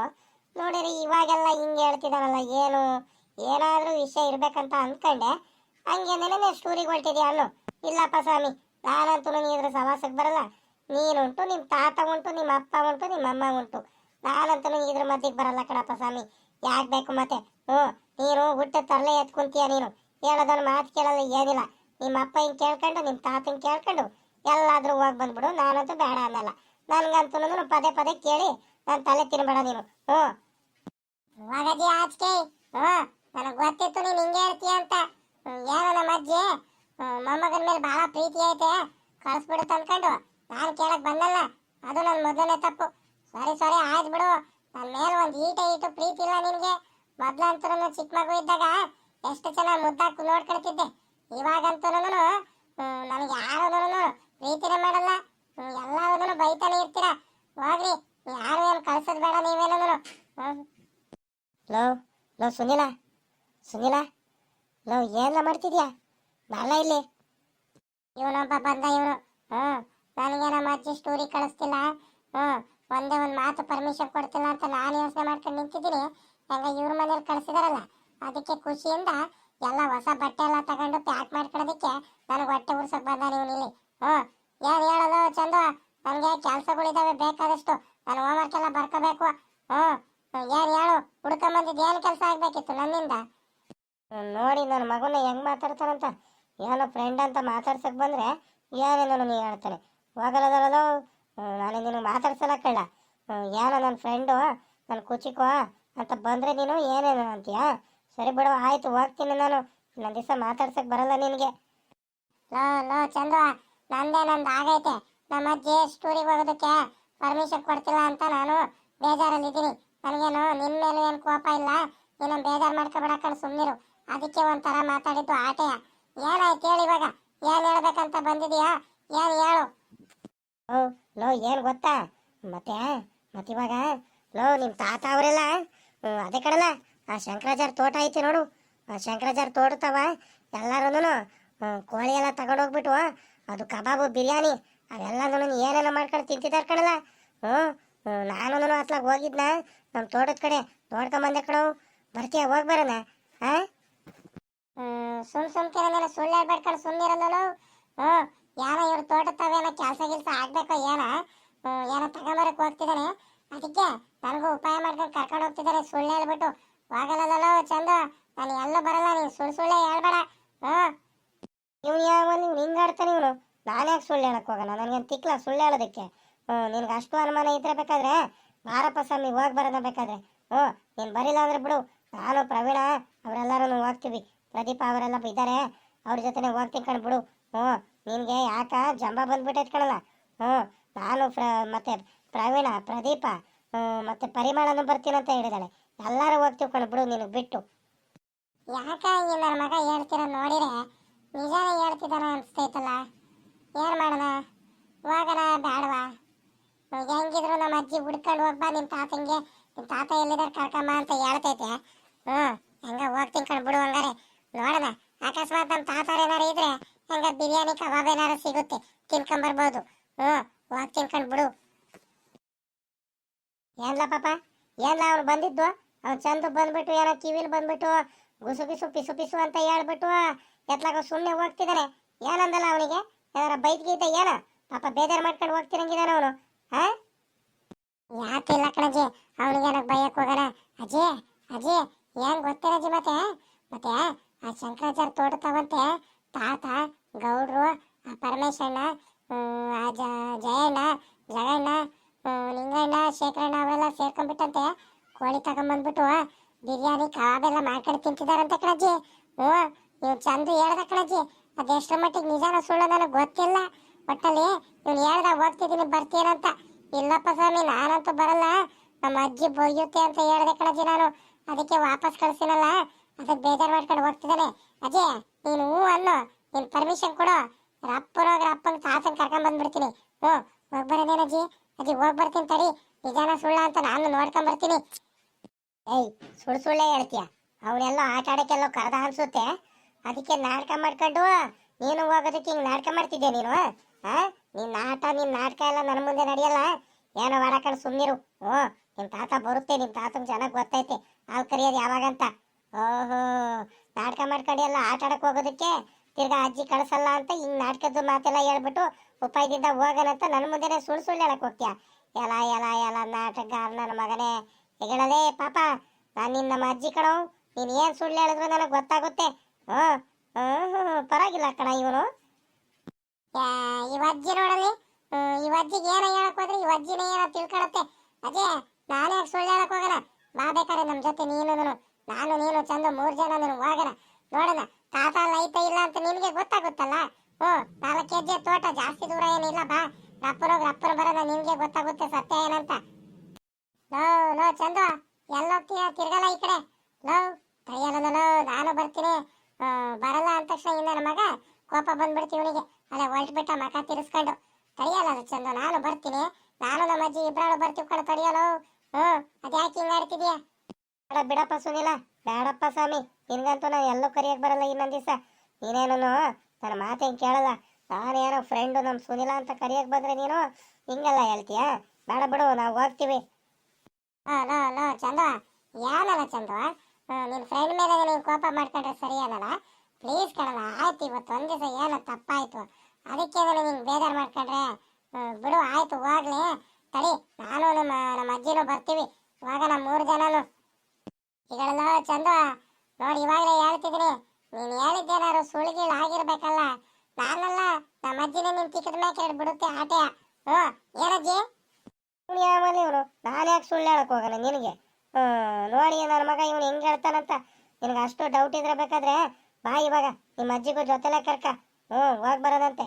ನೋಡಿರಿ, ಇವಾಗೆಲ್ಲ ಹಿಂಗೆ ಹೇಳ್ತಿದ್ದಾನಲ್ಲ ಏನು? ಏನಾದರೂ ವಿಷಯ ಇರಬೇಕಂತ ಅಂದ್ಕೊಂಡೆ. ಹಂಗೆ ನೆನೆ ಸ್ಟೂರಿಗೆ ಹೊಲ್ಟಿದ್ಯಾ ಅನ್ನು? ಇಲ್ಲಪ್ಪ ಸ್ವಾಮಿ, ನಾನಂತೂ ನೀ ಇದ್ರ ಸವಾಸಕ್ಕೆ ಬರಲ್ಲ. ನೀನುಂಟು ನಿಮ್ಮ ತಾತ ಉಂಟು ನಿಮ್ಮ ಅಪ್ಪ ಉಂಟು ನಿಮ್ಮ ಅಮ್ಮ ಉಂಟು. ನಾನಂತೂ ಇದ್ರ ಮಧ್ಯಕ್ಕೆ ಬರಲ್ಲ ಕಣಪ್ಪ ಸ್ವಾಮಿ. ಯಾಕೆ ಬೇಕು ಮತ್ತೆ? ಹ್ಞೂ ನೀನು ಹುಟ್ಟ ತರಲೆ ಎತ್ಕೊಂತೀಯ ನೀನು? ಹೇಳೋದನ್ನ ಮಾತು ಕೇಳಲ್ಲ ಏನಿಲ್ಲ. ನಿಮ್ಮ ಅಪ್ಪ ಹಿಂಗೆ ಕೇಳ್ಕೊಂಡು ನಿಮ್ಮ ತಾತಂಗೆ ಕೇಳ್ಕೊಂಡು ಎಲ್ಲಾದರೂ ಹೋಗಿ ಬಂದ್ಬಿಡು, ನಾನಂತೂ ಬೇಡ ಅನ್ನಲ್ಲ. ನನ್ಗಂತೂ ಪದೇ ಪದೇ ಕೇಳಿ ನನ್ನ ತಲೆ ತಿನ್ಬೇಡ ನೀನು. ಹ್ಞೂ. ಮಗಜಿ ಆಚೆ ಹ್ಞೂ, ನನಗೆ ಗೊತ್ತಿತ್ತು ನೀನು ಹಿಂಗೆ ಇರ್ತೀಯ ಅಂತ. ಏನೋ ನಮ್ಮ ಅಜ್ಜಿ. ಮೊಮ್ಮಗನ ಮೇಲೆ ಭಾಳ ಪ್ರೀತಿ ಐತೆ. ಕಳಿಸ್ಬಿಡುತ್ತೆ ಅಂದ್ಕೊಂಡು ನಾನು ಕೇಳೋಕೆ ಬಂದಲ್ಲ. ಅದು ನನ್ನ ಮೊದಲನೇ ತಪ್ಪು. ಸರಿ ಸರಿ, ಆಯ್ತು ಬಿಡು. ನನ್ನ ಮೇಲೆ ಒಂದು ಈಟ ಇಟ್ಟು ಪ್ರೀತಿ ಇಲ್ಲ ನಿನಗೆ. ಮೊದ್ಲಂತೂ ಚಿಕ್ಕ ಮಗು ಇದ್ದಾಗ ಎಷ್ಟು ಚೆನ್ನಾಗಿ ಮುದ್ದಾಕು ನೋಡ್ಕೊಳ್ತಿದ್ದೆ. ಇವಾಗಂತೂ ನನಗೆ ಯಾರು ಪ್ರೀತಿನೇ ಮಾಡಲ್ಲ. ಎಲ್ಲರೂ ಬೈತಾನೆ ಇರ್ತೀರಾ? ಹೋಗ್ರಿ, ಯಾರು ಏನು ಕಳ್ಸೋದು ಬೇಡ ನೀವೇನೂ ಹ್ಞೂ ಲೋ ಲೋ, ಸುನಿಲ ಸುನಿಲ, ಲೋ ಏನ ಮಾಡ್ತಿದ್ಯಾ? ಬರಲ್ಲ ಇಲ್ಲಿ. ಇವನೊಬ್ಬ ಬಂದ ಇವನು. ಹ್ಞೂ ನನಗೆ ನಮ್ಮ ಅಜ್ಜಿ ಸ್ಟೋರಿ ಕಳಿಸ್ತಿಲ್ಲ. ಹ್ಮ್ ಒಂದೇ ಒಂದು ಮಾತು ಪರ್ಮಿಷನ್ ಕೊಡ್ತಿಲ್ಲ ಅಂತ ನಾನು ಯೋಚನೆ ಮಾಡ್ಕೊಂಡು ನಿಂತಿದ್ದೀನಿ. ಹಂಗ ಇವ್ರ ಮನೇಲಿ ಕಳಿಸಿದಾರಲ್ಲ, ಅದಕ್ಕೆ ಖುಷಿಯಿಂದ ಎಲ್ಲ ಹೊಸ ಬಟ್ಟೆ ಎಲ್ಲ ತಗೊಂಡು ಪ್ಯಾಕ್ ಮಾಡ್ಕೊಳೋದಕ್ಕೆ ನನಗೆ ಹೊಟ್ಟೆ ಉರ್ಸಕ್ ಬಂದ ನೀವು ಇಲ್ಲಿ. ಹ್ಞೂ ಯಾರು ಹೇಳೋದು ಚಂದ? ನನಗೆ ಕೆಲಸಗಳಿದಾವೆ, ಬೇಕಾದಷ್ಟು. ನಾನು ಹೋಮ್ವರ್ಕ್ ಎಲ್ಲ ಬರ್ಕೋಬೇಕು. ಹ್ಞೂ ಯಾರು ಹೇಳು? ಹುಡ್ಕೊಂಬಂದಿದ್ದು ಏನು ಕೆಲಸ ಆಗಬೇಕಿತ್ತು ನನ್ನಿಂದ? ನೋಡಿ ನನ್ನ ಮಗನ ಹೆಂಗೆ ಮಾತಾಡ್ತಾನಂತ. ಏನೋ ಫ್ರೆಂಡ್ ಅಂತ ಮಾತಾಡ್ಸಕ್ ಬಂದರೆ ಏನೇನೋ ನನಗೆ ಹೇಳ್ತಾನೆ ಹೋಗಲ್ಲದಲ್ಲ ನಾನು ನಿನಗೆ ಮಾತಾಡ್ಸಲ್ಲ ಕಳ್ಳ ಏನೋ ನನ್ನ ಫ್ರೆಂಡು ನನ್ನ ಕುಚಿಕೋ ಅಂತ ಬಂದರೆ ನೀನು ಏನೇನು ಅಂತೀಯಾ? ಸರಿ ಬಿಡು, ಆಯಿತು, ಹೋಗ್ತೀನಿ ನಾನು. ನನ್ನ ದಿವಸ ಮಾತಾಡ್ಸಕ್ಕೆ ಬರಲ್ಲ ನಿನಗೆ. ಲೋ ಲೋ ಚಂದ್ರ ನಂದೇ ನಂದು ಆಗೈತೆ. ನಮ್ಮ ಅಜ್ಜಿ ಸ್ಟೂರಿಗೆ ಹೋಗೋದಕ್ಕೆ ಪರ್ಮಿಷನ್ ಕೊಡ್ತಿಲ್ಲ ಅಂತ ನಾನು ಬೇಜಾರಲ್ಲಿದ್ದೀನಿ ನನಗೇನು ನಿನ್ನ ಮೇಲೆ ಏನು ಕೋಪ ಇಲ್ಲ? ನೀನು ಬೇಜಾರು ಮಾಡ್ಕೊಬೇಡ ಕಣ್ ಸುಮ್ಮನಿರು ಅದಕ್ಕೆ ಒಂಥರ ಮಾತಾಡಿದ್ದು ಆಟೆಯ. ಏನಾಯ್ತು ಹೇಳಿ ಇವಾಗ? ಏನು ಹೇಳ್ಬೇಕಂತ ಬಂದಿದೀಯಾ? ಏನು ಹೇಳು? ಓ ಲೋ, ಏನು ಗೊತ್ತಾ? ಮತ್ತೆ ಮತ್ತೆ ಇವಾಗ, ಲೋ ನಿಮ್ಮ ತಾತ ಅವರೆಲ್ಲ ಅದೇ ಕಡಲ್ಲ ಆ ಶಂಕರಾಚಾರ್ಯ ತೋಟ ಐತಿ ನೋಡು. ಆ ಶಂಕರಾಚಾರ್ಯ ತೋಟದವ ಎಲ್ಲರೂ ಕೋಳಿ ಎಲ್ಲ ತಗೊಂಡೋಗ್ಬಿಟ್ಟು, ಅದು ಕಬಾಬು, ಬಿರಿಯಾನಿ ಅವೆಲ್ಲನೂ ಏನೇನೋ ಮಾಡ್ಕೊಂಡು ತಿಂತಿದ್ದಾರೆ ಕಣಲ್ಲ. ಹ್ಞೂ ನಾನು ಅತ್ಲಾಗ ಹೋಗಿದ್ನ ನಮ್ಮ ತೋಟದ ಕಡೆ ನೋಡ್ಕೊಂಬಂದೆ ಕಣವು ಬರ್ತೀಯ, ಹೋಗಿ ಬರೋಣ ಹಾಂ ಸುಮ್ ಸುಮ್ ಸುಮ್ಕಿರ ಮೇಲೆ ಸುಳ್ಳು ಹೇಳ್ಬೇಡ್ಕೊಂಡು ಸುಮ್ಮನಿರಲ್ಲ ಹ್ಞೂ ಏನೋ ಇವ್ರ ತೋಟ ತಾವೇನೋ ಕೆಲಸ ಗಿಲ್ಸ ಆಗ್ಬೇಕೋ ಏನ ಏನೋ ತಗೊಂಬರಕ್ ಹೋಗ್ತಿದ್ದಾನೆ ಅದಕ್ಕೆ ನನಗೂ ಉಪಾಯ ಮಾಡ್ಕೊಂಡು ಕರ್ಕೊಂಡು ಹೋಗ್ತಿದ್ದಾರೆ ಸುಳ್ಳು ಹೇಳ್ಬಿಟ್ಟು. ಹೋಗಲ್ಲದಲ್ಲೋ ಚಂದ, ನಾನು ಎಲ್ಲ ಬರಲ್ಲ, ನೀನು ಸುಳ್ಳು ಸುಳ್ಳೆ ಹೇಳ್ಬೇಡ. ಹ್ಮ್. ಇವ್ನು ಯಾವ ನೀವು ಹಿಂಗಾಡ್ತಾನೆ ಇವನು. ನಾನು ಯಾಕೆ ಸುಳ್ಳು ಹೇಳಕ್ ಹೋಗೋಣ ನನಗೆ ತಿಕ್ಲ ಸುಳ್ಳು ಹೇಳೋದಕ್ಕೆ. ನಿನ್ಗೆ ಅಷ್ಟು ಅನುಮಾನ ಇದ್ರೆ ಬೇಕಾದ್ರೆ, ಮಾರಪ್ಪ ಸ್ವಾಮಿ ಹೋಗಿ ಬರೋದ ಬೇಕಾದ್ರೆ. ಹ್ಞೂ ನೀನು ಬರಿಲ್ಲ ಅಂದ್ರೆ ಬಿಡು. ನಾನು, ಪ್ರವೀಣ ಅವರೆಲ್ಲರೂ ಹೋಗ್ತೀವಿ. ಪ್ರದೀಪ ಅವರೆಲ್ಲ ಇದ್ದಾರೆ ಅವ್ರ ಜೊತೆನೆ ಹೋಗ್ತೀನಿ ಕಣ್ ಬಿಡು. ಹ್ಞೂ ನಿನಗೆ ಯಾಕ ಜಂಬ ಬಂದ್ಬಿಟ್ಟೈತೆ ಕಣಲ್ಲ. ಹ್ಞೂ, ನಾನು ಪ್ರ, ಮತ್ತು ಪ್ರವೀಣ, ಪ್ರದೀಪ ಮತ್ತು ಪರಿಮಳನು ಬರ್ತೀನಂತ ಹೇಳಿದಾಳೆ. ಎಲ್ಲರೂ ಹೋಗ್ತೀವಿ ಕಣ ಬಿಡು ನಿನಗೆ ಬಿಟ್ಟು. ಯಾಕ ಈ ನನ್ನ ಮಗ? ಹೇಳ್ತೀರ ನೋಡಿರೆ ನಿಜಾನೇ ಹೇಳ್ತಿದ್ದಾನ ಅನಿಸ್ತೈತಲ್ಲ. ಏನು ಮಾಡೋಣ? ಹೋಗೋಣ ಬೇಡವಾ ಹೆಂಗಿದ್ರು ನಮ್ಮ ಅಜ್ಜಿ ಹುಡ್ಕೊಂಡು ಹೋಗ್ಬಾ ನಿಮ್ಮ ತಾತಂಗೆ. ನಿಮ್ಮ ತಾತ ಎಲ್ಲಿದ್ದಾರೆ ಕರ್ಕಮ್ಮ ಅಂತ ಹೇಳ್ತೈತೆ. ಹ್ಞೂ, ಹೆಂಗ ಹೋಗ್ತೀನಿ ಕಣ್ ಬಿಡು ಹಂಗಾರೆ. ನೋಡೋಣ, ಅಕಸ್ಮಾತ್ ನಮ್ಮ ತಾತಾರೇನಾರು ಇದ್ರೆ ಹೆಂಗ ಬಿರಿಯಾನಿ, ಕಬಾಬ್ ಏನಾರ ಸಿಗುತ್ತೆ ತಿನ್ಕೊಂಬರ್ಬೋದು ಹ್ಮ್ ವಾ ಕಣ್ ಬಿಡು. ಏನ್ಲ ಪಾಪ? ಏನ್ಲ ಅವ್ನು ಬಂದಿದ್ದು? ಅವ್ನು ಚಂದ ಬಂದ್ಬಿಟ್ಟು ಏನೋ ಕಿವಿಲ್ ಬಂದ್ಬಿಟ್ಟು, ಗುಸು ಬಿಸು ಪಿಸು ಪಿಸು ಅಂತ ಹೇಳ್ಬಿಟ್ಟು, ಎತ್ಲಾಗ ಸುಮ್ಮನೆ ಹೋಗ್ತಿದ್ದಾನೆ ಏನಂದಲ್ಲ ಅವನಿಗೆ? ಏನಾರ ಗೀತ ಏನೋ? ಪಾಪ ಬೇಜಾರ್ ಮಾಡ್ಕೊಂಡು ಹೋಗ್ತಿರಂಗಿದಾನ ಅವನು. ಹಾ? ಯಾಕಿಲ್ಲ ಕಣಜಿ ಅವನಿಗೆ ಏನಕ್ಕೆ ಬೈಯಕ್ಕೆ ಹೋಗೋಣ? ಅಜ್ಜಿ ಅಜ್ಜಿ ಏನ್ ಗೊತ್ತೇನಜ್ಜಿ ಮತ್ತೆ? ಮತ್ತೆ ಆ ಶಂಕರಾಚಾರ್ಯ ತೋಟ ತಗೊಂತೆ ತಾತ ಗೌಡ್ರು ಪರಮೇಶಣ್ಣ ಜಯಣ್ಣ, ಜಗಣ್ಣ ನಿಂಗಣ್ಣ, ಶೇಖರಣ್ಣ ಅವರೆಲ್ಲ ಸೇರ್ಕೊಂಡ್ಬಿಟ್ಟಂತೆ. ಕೋಳಿ ತಗೊಂಬಂದ್ಬಿಟ್ಟು ಬಿರಿಯಾನಿ ಕಾಬೆಲ್ಲ ಮಾಡ್ಕೊಂಡು ತಿಂತಿದಾರಂತ ಕಣಜ್ಜಿ. ಹ್ಞೂ ನೀವು ಚಂದು ಹೇಳ್ದ ಕಣಜ್ಜಿ. ಅದೆಷ್ಟರ ಮಟ್ಟಿಗೆ ನಿಜಾನ ಸುಳ್ಳು ನನಗೆ ಗೊತ್ತಿಲ್ಲ. ಒಟ್ಟಲ್ಲಿ ಇವ್ನು ಹೇಳ್ದ ಹೋಗ್ತಿದ್ದೀನಿ ಬರ್ತೀನಂತ ಇಲ್ಲಪ್ಪ ಸ್ವಾಮಿ, ನಾನಂತೂ ಬರಲ್ಲ. ನಮ್ಮ ಅಜ್ಜಿ ಬೊಯ್ಯುತ್ತೆ ಅಂತ ಹೇಳ್ದೆ ಕಣಜ್ಜಿ ನಾನು. ಅದಕ್ಕೆ ವಾಪಸ್ ಕಳಿಸಿನಲ್ಲ. ಅದಕ್ಕೆ ಬೇಜಾರು ಮಾಡ್ಕೊಂಡು ಹೋಗ್ತಿದ್ದಾನೆ. ಅಜ್ಜಿ ನೀನು ಹೂ ಅನ್ನೋ ನೀನು ಪರ್ಮಿಷನ್ ಕೊಡು. ರಪ್ಪರೋಗ ರಪ್ಪನ ತಾತನ್ ಕರ್ಕೊಂಡ್ ಬಂದ್ಬಿಡ್ತೀನಿ. ಹ್ಞೂ ಹೋಗಿ ಬರೋದೇನಜ್ಜಿ ಅಜ್ಜಿ. ಹೋಗಿ ಬರ್ತೀನಿ ತಡಿ. ನಿಜಾನ ಸುಳ್ಳ ಅಂತ ನಾನು ನೋಡ್ಕೊಂಡ್ ಬರ್ತೀನಿ. ಏಯ್, ಸುಳ್ಳು ಸುಳ್ಳೇ ಹೇಳ್ತೀಯ? ಅವಳೆಲ್ಲ ಆಟ ಆಡಕ್ಕೆಲ್ಲೋ ಕರೆದ ಅನ್ಸುತ್ತೆ? ಅದಕ್ಕೆ ನಾಟಕ ಮಾಡ್ಕೊಂಡು ನೀನು ಹೋಗೋದಕ್ಕೆ ಹಿಂಗೆ ನಾಟಕ ಮಾಡ್ತಿದ್ದೆ ನೀನು ಹಾ ನಿನ್ನ ಆಟ ನಿನ್ನ ನಾಟಕ ಎಲ್ಲ ನನ್ನ ಮುಂದೆ ನಡೆಯಲ್ಲ? ಏನೋ ಮಾಡಕೊಂಡು ಸುಮ್ಮನಿರು ಓ ನಿಮ್ಮ ತಾತ ಬರುತ್ತೆ ನಿಮ್ಮ ತಾತನ ಚೆನ್ನಾಗಿ ಗೊತ್ತೈತೆ. ಹಾಲು ಕರಿಯೋದು ಯಾವಾಗಂತ? ಓಹೋ ನಾಟಕ ಮಾಡ್ಕೊಂಡು ಎಲ್ಲ ಆಟ ಆಡಕ್ಕೆ ಹೋಗೋದಕ್ಕೆ ತಿರ್ಗಾ ಅಜ್ಜಿ ಕಳಿಸಲ್ಲ ಅಂತ ಹಿಂಗೆ ನಾಟಕದ ಮಾತೆಲ್ಲ ಹೇಳ್ಬಿಟ್ಟು ಉಪಾಯದಿಂದ ಹೋಗೋಣಂತ ನನ್ನ ಮುಂದೆನೆ ಸುಳ್ಳು ಸುಳ್ಳು ಹೇಳಕ್ ಹೋಗ್ತೀಯ? ಎಲ ಎಲ ಎಲ್ಲ ನಾಟಕಗಾರ ನನ್ನ ಮಗನೇ ಹೇಳಲೇ ಪಾಪ. ನಾನು ನಿನ್ನ ನಮ್ಮ ಅಜ್ಜಿ ಕಣೋ, ನೀನು ಏನು ಸುಳ್ಳು ಹೇಳಿದ್ರು ನನಗೆ ಗೊತ್ತಾಗುತ್ತೆ. ಹ್ಞೂ ಹ್ಞೂ ಪರವಾಗಿಲ್ಲ ಕಣ ಇವನು. ಅಜ್ಜಿ ನೋಡಲಿ ಅಜ್ಜಿಗೆ ಏನೋ ಹೇಳಕ್ ಹೋದ್ರೆ ಈ ಅಜ್ಜಿನೇ ಏನೋ ತಿಳ್ಕೊಳತ್ತೆ. ಅದೇ ನಾನೇ ಸುಳ್ಳು ಹೇಳಕ್ ಹೋಗೋಣ ಬಾ ಬೇಕಾದ್ರೆ ನಮ್ಮ ಜೊತೆ ನೀನು ನಾನು ನೀನು ಚಂದ ಮೂರು ಜನ ಹೋಗೋಣ ನೋಡೋಣ, ತಾತ ಲೈತ ಇಲ್ಲ ಅಂತ ನಿಮಗೆ ಗೊತ್ತಾಗುತ್ತಲ್ಲ? ಓ ನಾಲ್ಕು ಜಿ ತೋಟ, ಜಾಸ್ತಿ ದೂರ ಏನಿಲ್ಲ, ಬಾ. ರಪ್ಪರ್ ಹೋಗಿ ರಪ್ಪರ್ ಬರೋಣ ನಿಮಗೆ ಗೊತ್ತಾಗುತ್ತೆ ಸತ್ಯ ಏನಂತ. ಲೋ ಲೋ ಚಂದ ಎಲ್ಲೋಗ್ತೀಯ? ತಿರ್ಗಲ್ಲ ಈ ಕಡೆ. ಲೋ, ಕೈಯಲ್ಲ ಲೋ, ನಾನು ಬರ್ತೀನಿ. ಬರಲ್ಲ ಅಂದ ತಕ್ಷಣ ಇನ್ನ ಮಗ. ಕೋಪ ಬಂದ್ಬಿಡ್ತಿ ಇವನಿಗೆ. ಅಲ್ಲ ಹೊರಟ್ಬಿಟ್ಟ ಮಗ ತಿರ್ಸ್ಕೊಂಡು. ತಡೆಯಲ್ಲ ಚಂದ ನಾನು ಬರ್ತೀನಿ. ನಾನು ನಮ್ಮ ಅಜ್ಜಿ ಇಬ್ಬರಾಳು ಬರ್ತೀವಿ ಕಣ ತಡಿಯಲ್ಲ ಹ್ಞೂ ಅದ್ಯಾಕೆ ಹಿಂಗ್ ಆಡ್ತಿದ್ಯಾ ಅಡ ಬಿಡಪ್ಪ ಸುನಿಲ ಬೇಡಪ್ಪ ಸ್ವಾಮಿ. ನಿನ್ಗಂತೂ ನಾನು ಎಲ್ಲೂ ಕರಿಯಕ್ಕೆ ಬರಲ್ಲ ಇನ್ನೊಂದು ದಿವಸ. ನೀನೇನು ನನ್ನ ಮಾತೇನು ಕೇಳಲ್ಲ. ನಾನೇನೋ ಫ್ರೆಂಡು ನಮ್ಮ ಸುನಿಲ ಅಂತ ಕರಿಯಕ್ಕೆ ಬಂದ್ರೆ ನೀನು ಹಿಂಗೆಲ್ಲ ಹೇಳ್ತೀಯ? ಬೇಡ ಬಿಡು, ನಾವು ಹೋಗ್ತೀವಿ. ಲೋ ಲೋ, ಚಂದ. ಏನಲ್ಲ ಚಂದ? ನಿನ್ ಫ್ರೆಂಡ್ ಮೇಲೆ ನೀನು ಕೋಪ ಮಾಡ್ಕೊಂಡ್ರೆ ಸರಿ ಅನ್ನಲ್ಲ. ಪ್ಲೀಸ್ ಕಣಲ್ಲ ಆಯ್ತು ಇವತ್ತು ಒಂದ್ ದಿವಸ ಏನೋ ತಪ್ಪಾಯ್ತು. ಅದಕ್ಕೆ ನಿಂಗೆ ಬೇಜಾರು ಮಾಡ್ಕೊಂಡ್ರೆ ಬಿಡು, ಆಯ್ತು, ಹೋಗ್ಲಿ. ತಡಿ, ನಾನು ನಮ್ಮ ನಮ್ಮ ಅಜ್ಜಿನೂ ಬರ್ತೀವಿ. ಇವಾಗ ನಮ್ಮ ಮೂರು ಜನನು ಈಗಳೆಲ್ಲ ಚಂದ. ನೋಡಿ ಇವಾಗಲೇ ಹೇಳ್ತಿದ್ದೀನಿ. ನೀನು ಹೇಳಿದ್ದೇನಾದ್ರು ಸುಳಿಗಿಳು ಆಗಿರ್ಬೇಕಲ್ಲ. ನಾನಲ್ಲ ನಮ್ಮ ಅಜ್ಜಿನೇ ನಿನ್ ತಿಕ್ಕದ ಮ್ಯಾಕೆ ಬಿಡುತ್ತೆ ಆಟೆ. ಹ್ಞೂ ಏನಜ್ಜಿ? ಇವನು ಯಾವಲ್ಲಿ ಇವನು? ನಾನು ಯಾಕೆ ಸುಳ್ಳು ಹೇಳಕ್ ಹೋಗಲ್ಲ ನಿನಗೆ? ಹ್ಮ್, ನೋಡಿ ನನ್ನ ಮಗ ಇವನು ಹೆಂಗೆ ಹೇಳ್ತಾನಂತ. ನಿನಗೆ ಅಷ್ಟು ಡೌಟ್ ಇದ್ರೆ ಬೇಕಾದ್ರೆ ಬಾ ಇವಾಗ. ನಿಮ್ಮ ಅಜ್ಜಿಗೂ ಜೊತೆಲೆ ಕರ್ಕ. ಹ್ಞೂ ಹೋಗಿ ಬರೋದಂತೆ.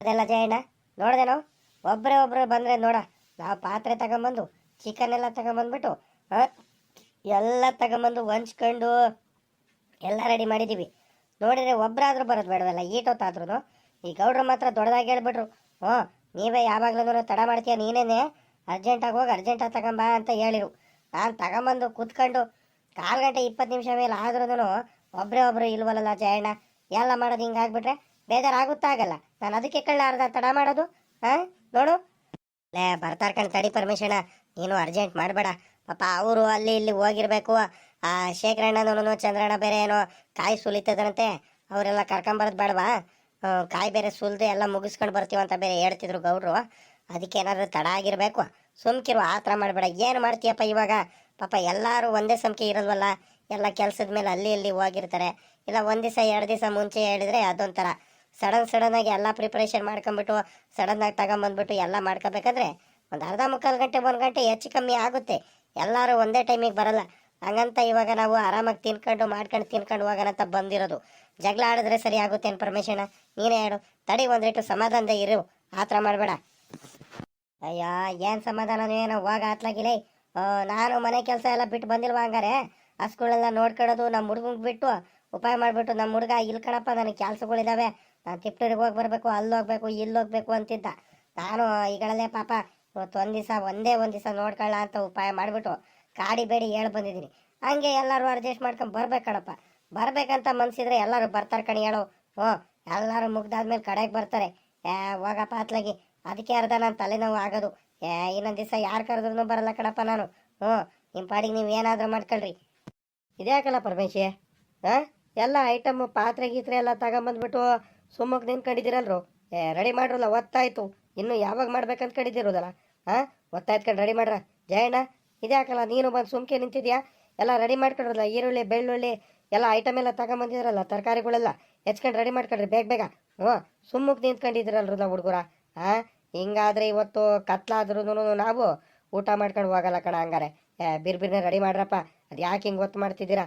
ಅದೆಲ್ಲ ಜಯಣ್ಣ? ನೋಡಿದೆ ನಾವು? ಒಬ್ಬರೇ ಒಬ್ಬರು ಬಂದ್ರೆ ನೋಡ. ನಾವು ಪಾತ್ರೆ ತಗೊಂಬಂದು ಚಿಕನ್ ಎಲ್ಲ ತಗೊಂಬಂದ್ಬಿಟ್ಟು ಎಲ್ಲ ತಗೊಂಬಂದು ಹೊಂಚ್ಕೊಂಡು ಎಲ್ಲ ರೆಡಿ ಮಾಡಿದ್ದೀವಿ ನೋಡಿದ್ರೆ ಒಬ್ಬರಾದ್ರೂ ಬರೋದು ಬೇಡವಲ್ಲ ಈಟೊತ್ತಾದ್ರೂ ಈ ಗೌಡ್ರು ಮಾತ್ರ ದೊಡ್ಡದಾಗಿ ಹೇಳ್ಬಿಟ್ರು, ಹ್ಞೂ, ನೀವೇ ಯಾವಾಗಲೂ ತಡ ಮಾಡ್ತೀಯ ನೀನೇನೆ? ಅರ್ಜೆಂಟಾಗಿ ಹೋಗಿ, ಅರ್ಜೆಂಟಾಗಿ ತಗೊಂಬ ಅಂತ ಹೇಳಿರು. ನಾನು ತಗೊಂಬಂದು ಕೂತ್ಕೊಂಡು ಕಾಲು ಗಂಟೆ ಇಪ್ಪತ್ತು ನಿಮಿಷ ಮೇಲೆ ಆದ್ರೂ ಒಬ್ಬರೇ ಒಬ್ಬರು ಇಲ್ವಲ್ಲ ಜಯಣ್ಣ, ಎಲ್ಲ ಮಾಡೋದು ಹಿಂಗಾಗ್ಬಿಟ್ರೆ ಬೇಜಾರಾಗುತ್ತಾ ಆಗಲ್ಲ. ನಾನು ಅದಕ್ಕೆ ಕಳ್ಳ ಅರ್ಧ ತಡ ಮಾಡೋದು, ಹಾಂ? ನೋಡು. ಲೇ, ಬರ್ತಾರ ಕಣ್, ತಡಿ ಪರಮೇಶಣ್ಣ ನೀನು ಅರ್ಜೆಂಟ್ ಮಾಡಬೇಡ. ಪಾಪ ಅವರು ಅಲ್ಲಿ ಇಲ್ಲಿ ಹೋಗಿರ್ಬೇಕು. ಆ ಶೇಖರಣ್ಣನೂ ಚಂದ್ರಣ್ಣ ಬೇರೆ ಏನೋ ಕಾಯಿ ಸುಲಿತದಂತೆ. ಅವರೆಲ್ಲ ಕರ್ಕೊಂಬರೋದು ಬೇಡವಾ? ಕಾಯಿ ಬೇರೆ ಸುಲ್ದು ಎಲ್ಲ ಮುಗಿಸ್ಕೊಂಡು ಬರ್ತೀವಂತ ಬೇರೆ ಹೇಳ್ತಿದ್ರು ಗೌಡ್ರು. ಅದಕ್ಕೆ ಏನಾದರೂ ತಡ ಆಗಿರಬೇಕು. ಸುಮ್ಕಿರು, ಆ ಥರ ಮಾಡಬೇಡ. ಏನು ಮಾಡ್ತೀಯಪ್ಪ ಇವಾಗ? ಪಾಪ ಎಲ್ಲರೂ ಒಂದೇ ಸಂಖ್ಯೆ ಇರಲ್ವಲ್ಲ ಎಲ್ಲ ಕೆಲಸದ ಮೇಲೆ ಅಲ್ಲಿ ಇಲ್ಲಿ ಹೋಗಿರ್ತಾರೆ. ಇಲ್ಲ ಒಂದು ದಿವಸ, ಎರಡು ದಿವಸ ಮುಂಚೆ ಹೇಳಿದರೆ ಅದೊಂಥರ. ಸಡನ್ ಸಡನ್ನಾಗಿ ಎಲ್ಲ ಪ್ರಿಪ್ರೇಷನ್ ಮಾಡ್ಕೊಂಬಿಟ್ಟು ಸಡನ್ನಾಗಿ ತಗೊಂಬಂದ್ಬಿಟ್ಟು ಎಲ್ಲ ಮಾಡ್ಕೋಬೇಕಾದ್ರೆ ಒಂದು ಅರ್ಧ ಮುಕ್ಕಾಲು ಗಂಟೆ ಒಂದು ಗಂಟೆ ಹೆಚ್ಚು ಕಮ್ಮಿ ಆಗುತ್ತೆ. ಎಲ್ಲರೂ ಒಂದೇ ಟೈಮಿಗೆ ಬರಲ್ಲ. ಹಂಗಂತ ಇವಾಗ ನಾವು ಆರಾಮಾಗಿ ತಿನ್ಕೊಂಡು, ಮಾಡ್ಕೊಂಡು, ತಿನ್ಕೊಂಡು ಹೋಗೋಣಂತ ಬಂದಿರೋದು. ಜಗಳ ಆಡಿದ್ರೆ ಸರಿ ಆಗುತ್ತೆ ಏನು ನೀನೇ ಹೇಳು. ತಡಿ ಒಂದಿಟ್ಟು ಸಮಾಧಾನದ ಇರು. ಆ ಥರ ಮಾಡಬೇಡ. ಅಯ್ಯ, ಏನು ಸಮಾಧಾನ? ಏನೋ ಹೋಗ ಹತ್ಲಾಗಿಲ್ಲ ನಾನು ಮನೆ ಕೆಲಸ ಎಲ್ಲ ಬಿಟ್ಟು ಬಂದಿಲ್ವಾ ಹಂಗಾರೆ? ಹಸ್ಗಳೆಲ್ಲ ನೋಡ್ಕೊಳ್ಳೋದು ನಮ್ಮ ಹುಡುಗಂಗೆ ಬಿಟ್ಟು ಉಪಾಯ ಮಾಡಿಬಿಟ್ಟು ನಮ್ಮ ಹುಡುಗ ಇಲ್ಲಿ ಕಣಪ್ಪ, ನನಗೆ ಕೆಲಸಗಳಿದ್ದಾವೆ ನಾನು ತಿಪ್ಟೂರಿಗೆ ಹೋಗಿ ಬರಬೇಕು, ಅಲ್ಲಿ ಹೋಗಬೇಕು, ಇಲ್ಲಿ ಹೋಗಬೇಕು ಅಂತಿದ್ದ. ನಾನು ಈಗಳಲ್ಲೇ ಪಾಪ ಇವತ್ತು ಒಂದು ದಿವಸ, ಒಂದೇ ಒಂದು ದಿವಸ ನೋಡ್ಕೊಳ್ಳ ಅಂತ ಉಪಾಯ ಮಾಡಿಬಿಟ್ಟು ಕಾಡಿ ಬೇಡಿ ಹೇಳಿ ಬಂದಿದ್ದೀನಿ. ಹಂಗೆ ಎಲ್ಲರೂ ಅಡ್ಜಸ್ಟ್ ಮಾಡ್ಕೊಂಡು ಬರ್ಬೇಕಣಪ್ಪ. ಬರ್ಬೇಕಂತ ಮನ್ಸಿದ್ರೆ ಎಲ್ಲರೂ ಬರ್ತಾರೆ ಕಣಿ ಹೇಳು. ಹ್ಞೂ, ಎಲ್ಲರೂ ಮುಗ್ದಾದ್ಮೇಲೆ ಕಡೆಗೆ ಬರ್ತಾರೆ. ಏ, ಹೋಗಪ್ಪ ಅತ್ಲಾಗಿ. ಅದಕ್ಕೆ ಅರ್ಧ ನನ್ನ ತಲೆನೋವು ಆಗೋದು. ಏ, ಇನ್ನೊಂದು ದಿವಸ ಯಾರು ಕರೆದ್ರೂ ಬರಲ್ಲ ಕಣಪ್ಪ ನಾನು. ಹ್ಞೂ ನಿಮ್ಮ ಪಾಡಿಗೆ ನೀವು ಏನಾದರೂ ಮಾಡ್ಕೊಳ್ರಿ. ಇದ್ಯಾಕಲ್ಲ ಪರಮೇಶಿ? ಹಾಂ? ಎಲ್ಲ ಐಟಮ್ ಪಾತ್ರೆ ಗೀತ್ರೆ ಎಲ್ಲ ತಗೊಂಬಂದ್ಬಿಟ್ಟು ಸುಮ್ಮಕ್ಕೆ ನಿಂತ್ಕೊಂಡಿದ್ದೀರಲ್ರು? ಏ ರೆಡಿ ಮಾಡ್ರಲ್ಲ, ಒತ್ತಾಯಿತು. ಇನ್ನು ಯಾವಾಗ ಮಾಡ್ಬೇಕಂತ ಕಡಿದಿರೋದಲ್ಲ ಹಾಂ ಒತ್ತಾಯ್ತ್ಕೊಂಡು ರೆಡಿ ಮಾಡ್ರ. ಜಯಣ್ಣ ಇದ್ಯಾಕಲ್ಲ ನೀನು ಬಂದು ಸುಮ್ಕೆ ನಿಂತಿದ್ಯಾ? ಎಲ್ಲ ರೆಡಿ ಮಾಡ್ಕೊಡ್ರಲ್ಲ, ಈರುಳ್ಳಿ, ಬೆಳ್ಳುಳ್ಳಿ, ಎಲ್ಲ ಐಟಮ್ ಎಲ್ಲ ತಗೊಂಬಂದಿದ್ರಲ್ಲ ತರಕಾರಿಗಳೆಲ್ಲ? ಹೆಚ್ಕೊಂಡು ರೆಡಿ ಮಾಡ್ಕೊಡ್ರಿ, ಬೇಗ ಬೇಗ. ಹ್ಞೂ ಸುಮ್ಮಕ್ಕೆ ನಾವು ಹುಡುಗರ. ಹಾಂ ಹಿಂಗಾದ್ರೆ ಇವತ್ತು ಕತ್ಲಾದ್ರೂ ನಾವು ಊಟ ಮಾಡ್ಕೊಂಡು ಹೋಗಲ್ಲ ಕಣ ಹಂಗಾರೆ. ಏ, ಬಿರ್ಬಿರ್ನೆ ರೆಡಿ ಮಾಡ್ರಪ್ಪ. ಅದು ಯಾಕೆ ಹಿಂಗೆ ಗೊತ್ತು ಮಾಡ್ತಿದ್ದೀರಾ?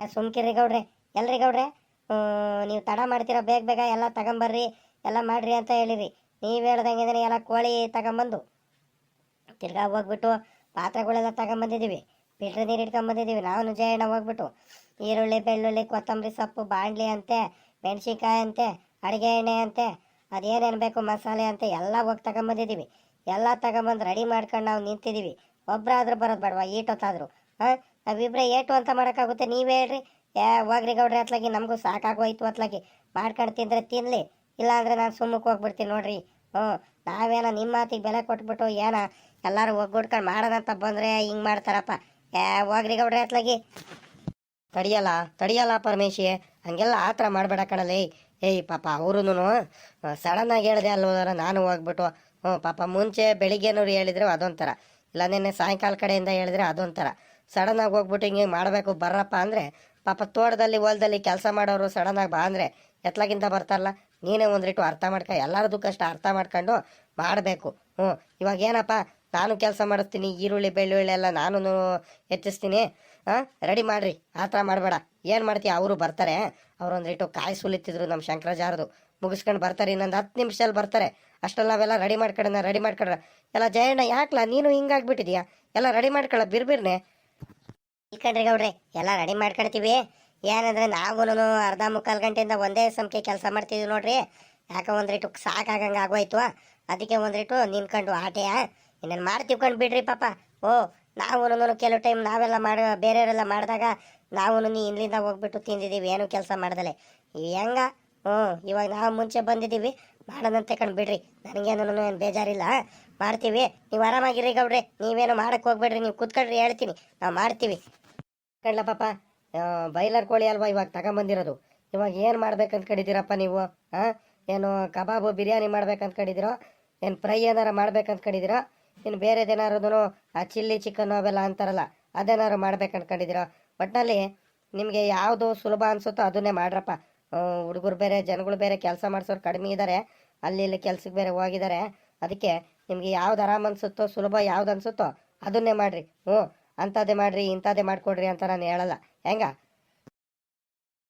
ಸುಮ್ಕಿರಿ ಗೌಡ್ರೆ, ಎಲ್ರಿ ಗೌಡ್ರೆ? ನೀವು ತಡ ಮಾಡ್ತೀರಾ, ಬೇಗ ಬೇಗ ಎಲ್ಲ ತಗೊಂಬರ್ರಿ ಎಲ್ಲ ಮಾಡ್ರಿ ಅಂತ ಹೇಳಿರಿ. ನೀವು ಹೇಳ್ದಂಗೆ ಎಲ್ಲ ಕೋಳಿ ತಗೊಂಬಂದು ತಿರ್ಗಾ ಹೋಗ್ಬಿಟ್ಟು ಪಾತ್ರೆಗಳೆಲ್ಲ ತಗೊಂಬಂದಿದ್ದೀವಿ. ಫಿಲ್ಟರ್ ನೀರು ಇಟ್ಕೊಂಬಂದಿದ್ದೀವಿ ನಾವು ಜಯಣ್ಣ ಹೋಗ್ಬಿಟ್ಟು ಈರುಳ್ಳಿ, ಬೆಳ್ಳುಳ್ಳಿ, ಕೊತ್ತಂಬರಿ ಸೊಪ್ಪು, ಬಾಣಲಿ ಅಂತೆ, ಮೆಣಸಿನ್ಕಾಯಿ ಅಂತೆ, ಅಡುಗೆ ಎಣ್ಣೆ ಅಂತೆ, ಅದೇನೇನು ಬೇಕು ಮಸಾಲೆ ಅಂತೆ ಎಲ್ಲ ಹೋಗಿ ತಗೊಂಬಂದಿದ್ದೀವಿ. ಎಲ್ಲ ತಗೊಂಬಂದು ರೆಡಿ ಮಾಡ್ಕೊಂಡು ನಾವು ನಿಂತಿದ್ದೀವಿ. ಒಬ್ಬರಾದ್ರೂ ಬರೋದು ಬೇಡವಾ? ಹೊತ್ತಾದರೂ ಹಾಂ? ನಾವಿಬ್ಬರೇ ಏಟು ಅಂತ ಮಾಡೋಕ್ಕಾಗುತ್ತೆ. ನೀವೇ ಹೇಳ್ರಿ. ಏ, ಹೋಗ್ರಿ ಗೌಡ್ರಿ ಅತ್ಲಾಗಿ. ನಮಗೂ ಸಾಕಾಗೋಯ್ತು ಅತ್ಲಾಗಿ. ಮಾಡ್ಕೊಂಡು ತಿಂದರೆ ತಿನ್ನಲಿ ಇಲ್ಲಾಂದ್ರೆ ನಾನು ಸುಮ್ಮಕ್ಕೆ ಹೋಗ್ಬಿಡ್ತೀನಿ ನೋಡ್ರಿ. ಹ್ಞೂ ನಾವೇನೋ ನಿಮ್ಮ ಮಾತಿಗೆ ಬೆಲೆ ಕೊಟ್ಬಿಟ್ಟು ಏನೋ ಎಲ್ಲರೂ ಒಗ್ಗೂಡ್ಕೊಂಡು ಮಾಡೋದಂತ ಬಂದರೆ ಹಿಂಗೆ ಮಾಡ್ತಾರಪ್ಪ. ಏ, ಹೋಗ್ರಿ ಗೌಡ್ರಿ ಅತ್ಲಾಗಿ. ತಡಿಯಲ್ಲ ತಡಿಯಲ್ಲ ಪರಮೇಶಿ, ಹಂಗೆಲ್ಲ ಆ ಥರ ಮಾಡಬೇಡ ಕಣಲೇ. ಏಯ್, ಪಾಪ ಅವ್ರೂ ಸಡನ್ನಾಗಿ ಹೇಳಿದೆ ಅಲ್ವರ ನಾನು ಹೋಗ್ಬಿಟ್ಟು ಹ್ಞೂ ಪಾಪ ಮುಂಚೆ ಬೆಳಿಗ್ಗೆನವ್ರು ಹೇಳಿದ್ರು ಅದೊಂಥರ. ಇಲ್ಲ, ನಿನ್ನೆ ಸಾಯಂಕಾಲ ಕಡೆಯಿಂದ ಹೇಳಿದ್ರೆ ಅದೊಂಥರ. ಸಡನ್ನಾಗಿ ಹೋಗ್ಬಿಟ್ಟು ಹಿಂಗೆ ಮಾಡಬೇಕು ಬರ್ರಪ್ಪ ಅಂದರೆ, ಪಾಪ ತೋಟದಲ್ಲಿ, ಹೊಲದಲ್ಲಿ ಕೆಲಸ ಮಾಡೋರು ಸಡನ್ನಾಗಿ ಬಾ ಅಂದರೆ, ಎತ್ಲಾಗಿಂದ ಬರ್ತಾರಲ್ಲ. ನೀನೇ ಒಂದಿಟ್ಟು ಅರ್ಥ ಮಾಡ್ಕೊ ಎಲ್ಲರದ್ದು ಕಷ್ಟ ಅರ್ಥ ಮಾಡ್ಕೊಂಡು ಮಾಡಬೇಕು. ಹ್ಞೂ ಇವಾಗ ಏನಪ್ಪ, ನಾನು ಕೆಲಸ ಮಾಡಿಸ್ತೀನಿ, ಈರುಳ್ಳಿ, ಬೆಳ್ಳುಳ್ಳಿ ಎಲ್ಲ ನಾನು ಹೆಚ್ಚಿಸ್ತೀನಿ. ಹಾಂ ರೆಡಿ ಮಾಡ್ರಿ. ಆ ಥರ ಮಾಡಬೇಡ. ಏನು ಮಾಡ್ತೀಯ? ಅವರು ಬರ್ತಾರೆ. ಅವ್ರು ರೇಟು ಕಾಯಿ ಸುಲಿತಿದ್ರು ನಮ್ಮ ಶಂಕರಾಚಾರ್ಯದು. ಮುಗಿಸ್ಕೊಂಡು ಬರ್ತಾರೆ, ಇನ್ನೊಂದು ಹತ್ತು ನಿಮಿಷದಲ್ಲಿ ಬರ್ತಾರೆ. ಅಷ್ಟೆಲ್ಲ ನಾವೆಲ್ಲ ರೆಡಿ ಮಾಡ್ಕೊಂಡ ರೆಡಿ ಮಾಡ್ಕೊಡ್ರ. ಎಲ್ಲ ಜಯಣ್ಣ ಯಾಕಲ್ಲ ನೀನು ಹಿಂಗಾಗ್ಬಿಟ್ಟಿದ್ಯಾ? ಎಲ್ಲ ರೆಡಿ ಮಾಡ್ಕೊಳ್ಳ ಬಿರ್ಬಿರ್ನೆ. ಇಲ್ಕಂಡ್ರಿ ಗೌಡ್ರಿ, ಎಲ್ಲ ರೆಡಿ ಮಾಡ್ಕೊಳ್ತೀವಿ ಏನಂದ್ರೆ ನಾವು ಅರ್ಧ ಮುಕ್ಕಾಲು ಗಂಟೆಯಿಂದ ಒಂದೇ ಸಂಖ್ಯೆ ಕೆಲಸ ಮಾಡ್ತಿದ್ವಿ ನೋಡ್ರಿ. ಯಾಕೆ ಒಂದ್ರಿಟ್ಟು ಸಾಕಾಗಂಗೆ ಆಗೋಯ್ತು. ಅದಕ್ಕೆ ಒಂದ್ರಿಟ್ಟು ನಿನ್ಕೊಂಡು ಆಟೆಯ ಇನ್ನೇನು ಮಾಡ್ತೀವಿ ಕಂಡು ಬಿಡ್ರಿ ಪಾಪ. ಓ ನಾವು ಕೆಲವು ಟೈಮ್ ನಾವೆಲ್ಲ ಮಾಡ, ಬೇರೆಯವರೆಲ್ಲ ಮಾಡಿದಾಗ ನಾವು ನೀ ಇಲ್ಲಿಂದ ಹೋಗ್ಬಿಟ್ಟು ತಿಂದಿದ್ದೀವಿ. ಏನು ಕೆಲಸ ಮಾಡ್ದಲೆ. ಹೆಂಗ? ಹ್ಞೂ, ಇವಾಗ ನಾವು ಮುಂಚೆ ಬಂದಿದ್ದೀವಿ. ಮಾಡೋದಂತೆ ಕಂಡು ಬಿಡ್ರಿ. ನನಗೇನು ಏನು ಬೇಜಾರಿಲ್ಲ. ಮಾಡ್ತೀವಿ. ನೀವು ಆರಾಮಾಗಿರಿ ಗೌಡ್ರಿ. ನೀವೇನು ಮಾಡಕ್ಕೆ ಹೋಗ್ಬೇಡ್ರಿ. ನೀವು ಕೂತ್ಕೊಳ್ರಿ ಹೇಳ್ತೀನಿ. ನಾವು ಮಾಡ್ತೀವಿ. ಕಣ್ಲ ಪಾಪ. ಬೈಲರ್ ಕೋಳಿ ಅಲ್ವಾ ಇವಾಗ ತಗೊಂಬಂದಿರೋದು? ಇವಾಗ ಏನು ಮಾಡ್ಬೇಕು ಅನ್ಕೊಂಡಿದ್ದೀರಪ್ಪ ನೀವು ಹಾಂ ಏನು ಕಬಾಬು ಬಿರಿಯಾನಿ ಮಾಡ್ಬೇಕು ಅನ್ಕೊಂಡಿದ್ದೀರೋ ಏನು ಫ್ರೈ ಏನಾರು ಮಾಡ್ಬೇಕು ಅನ್ಕೊಂಡಿದ್ದೀರೋ ಇನ್ನು ಬೇರೆದೇನಾರದೂ ಆ, ಚಿಲ್ಲಿ ಚಿಕನ್ ಅವೆಲ್ಲ ಅಂತಾರಲ್ಲ, ಅದೇನಾರು ಮಾಡ್ಬೇಕು ಕಂಡಿದ್ದೀರೋ ಒಟ್ಟಿನಲ್ಲಿ ನಿಮಗೆ ಯಾವುದು ಸುಲಭ ಅನ್ಸುತ್ತೋ ಅದನ್ನೇ ಮಾಡ್ರಪ್ಪ. ಹುಡುಗರು ಬೇರೆ, ಜನಗಳು ಬೇರೆ ಕೆಲಸ ಮಾಡಿಸೋರು ಕಡಿಮೆ ಇದ್ದಾರೆ ಅಲ್ಲಿ ಇಲ್ಲಿ ಕೆಲ್ಸಕ್ಕೆ ಬೇರೆ ಹೋಗಿದ್ದಾರೆ ಅದಕ್ಕೆ ನಿಮಗೆ ಯಾವ್ದು ಆರಾಮ್ ಅನಿಸುತ್ತೋ, ಸುಲಭ ಯಾವ್ದು ಅನ್ಸುತ್ತೋ ಅದನ್ನೇ ಮಾಡಿರಿ. ಹ್ಞೂ, ಅಂಥದ್ದೇ ಮಾಡಿರಿ, ಇಂಥದ್ದೇ ಮಾಡಿಕೊಡ್ರಿ ಅಂತ ನಾನು ಹೇಳಲ್ಲ. ಹೆಂಗ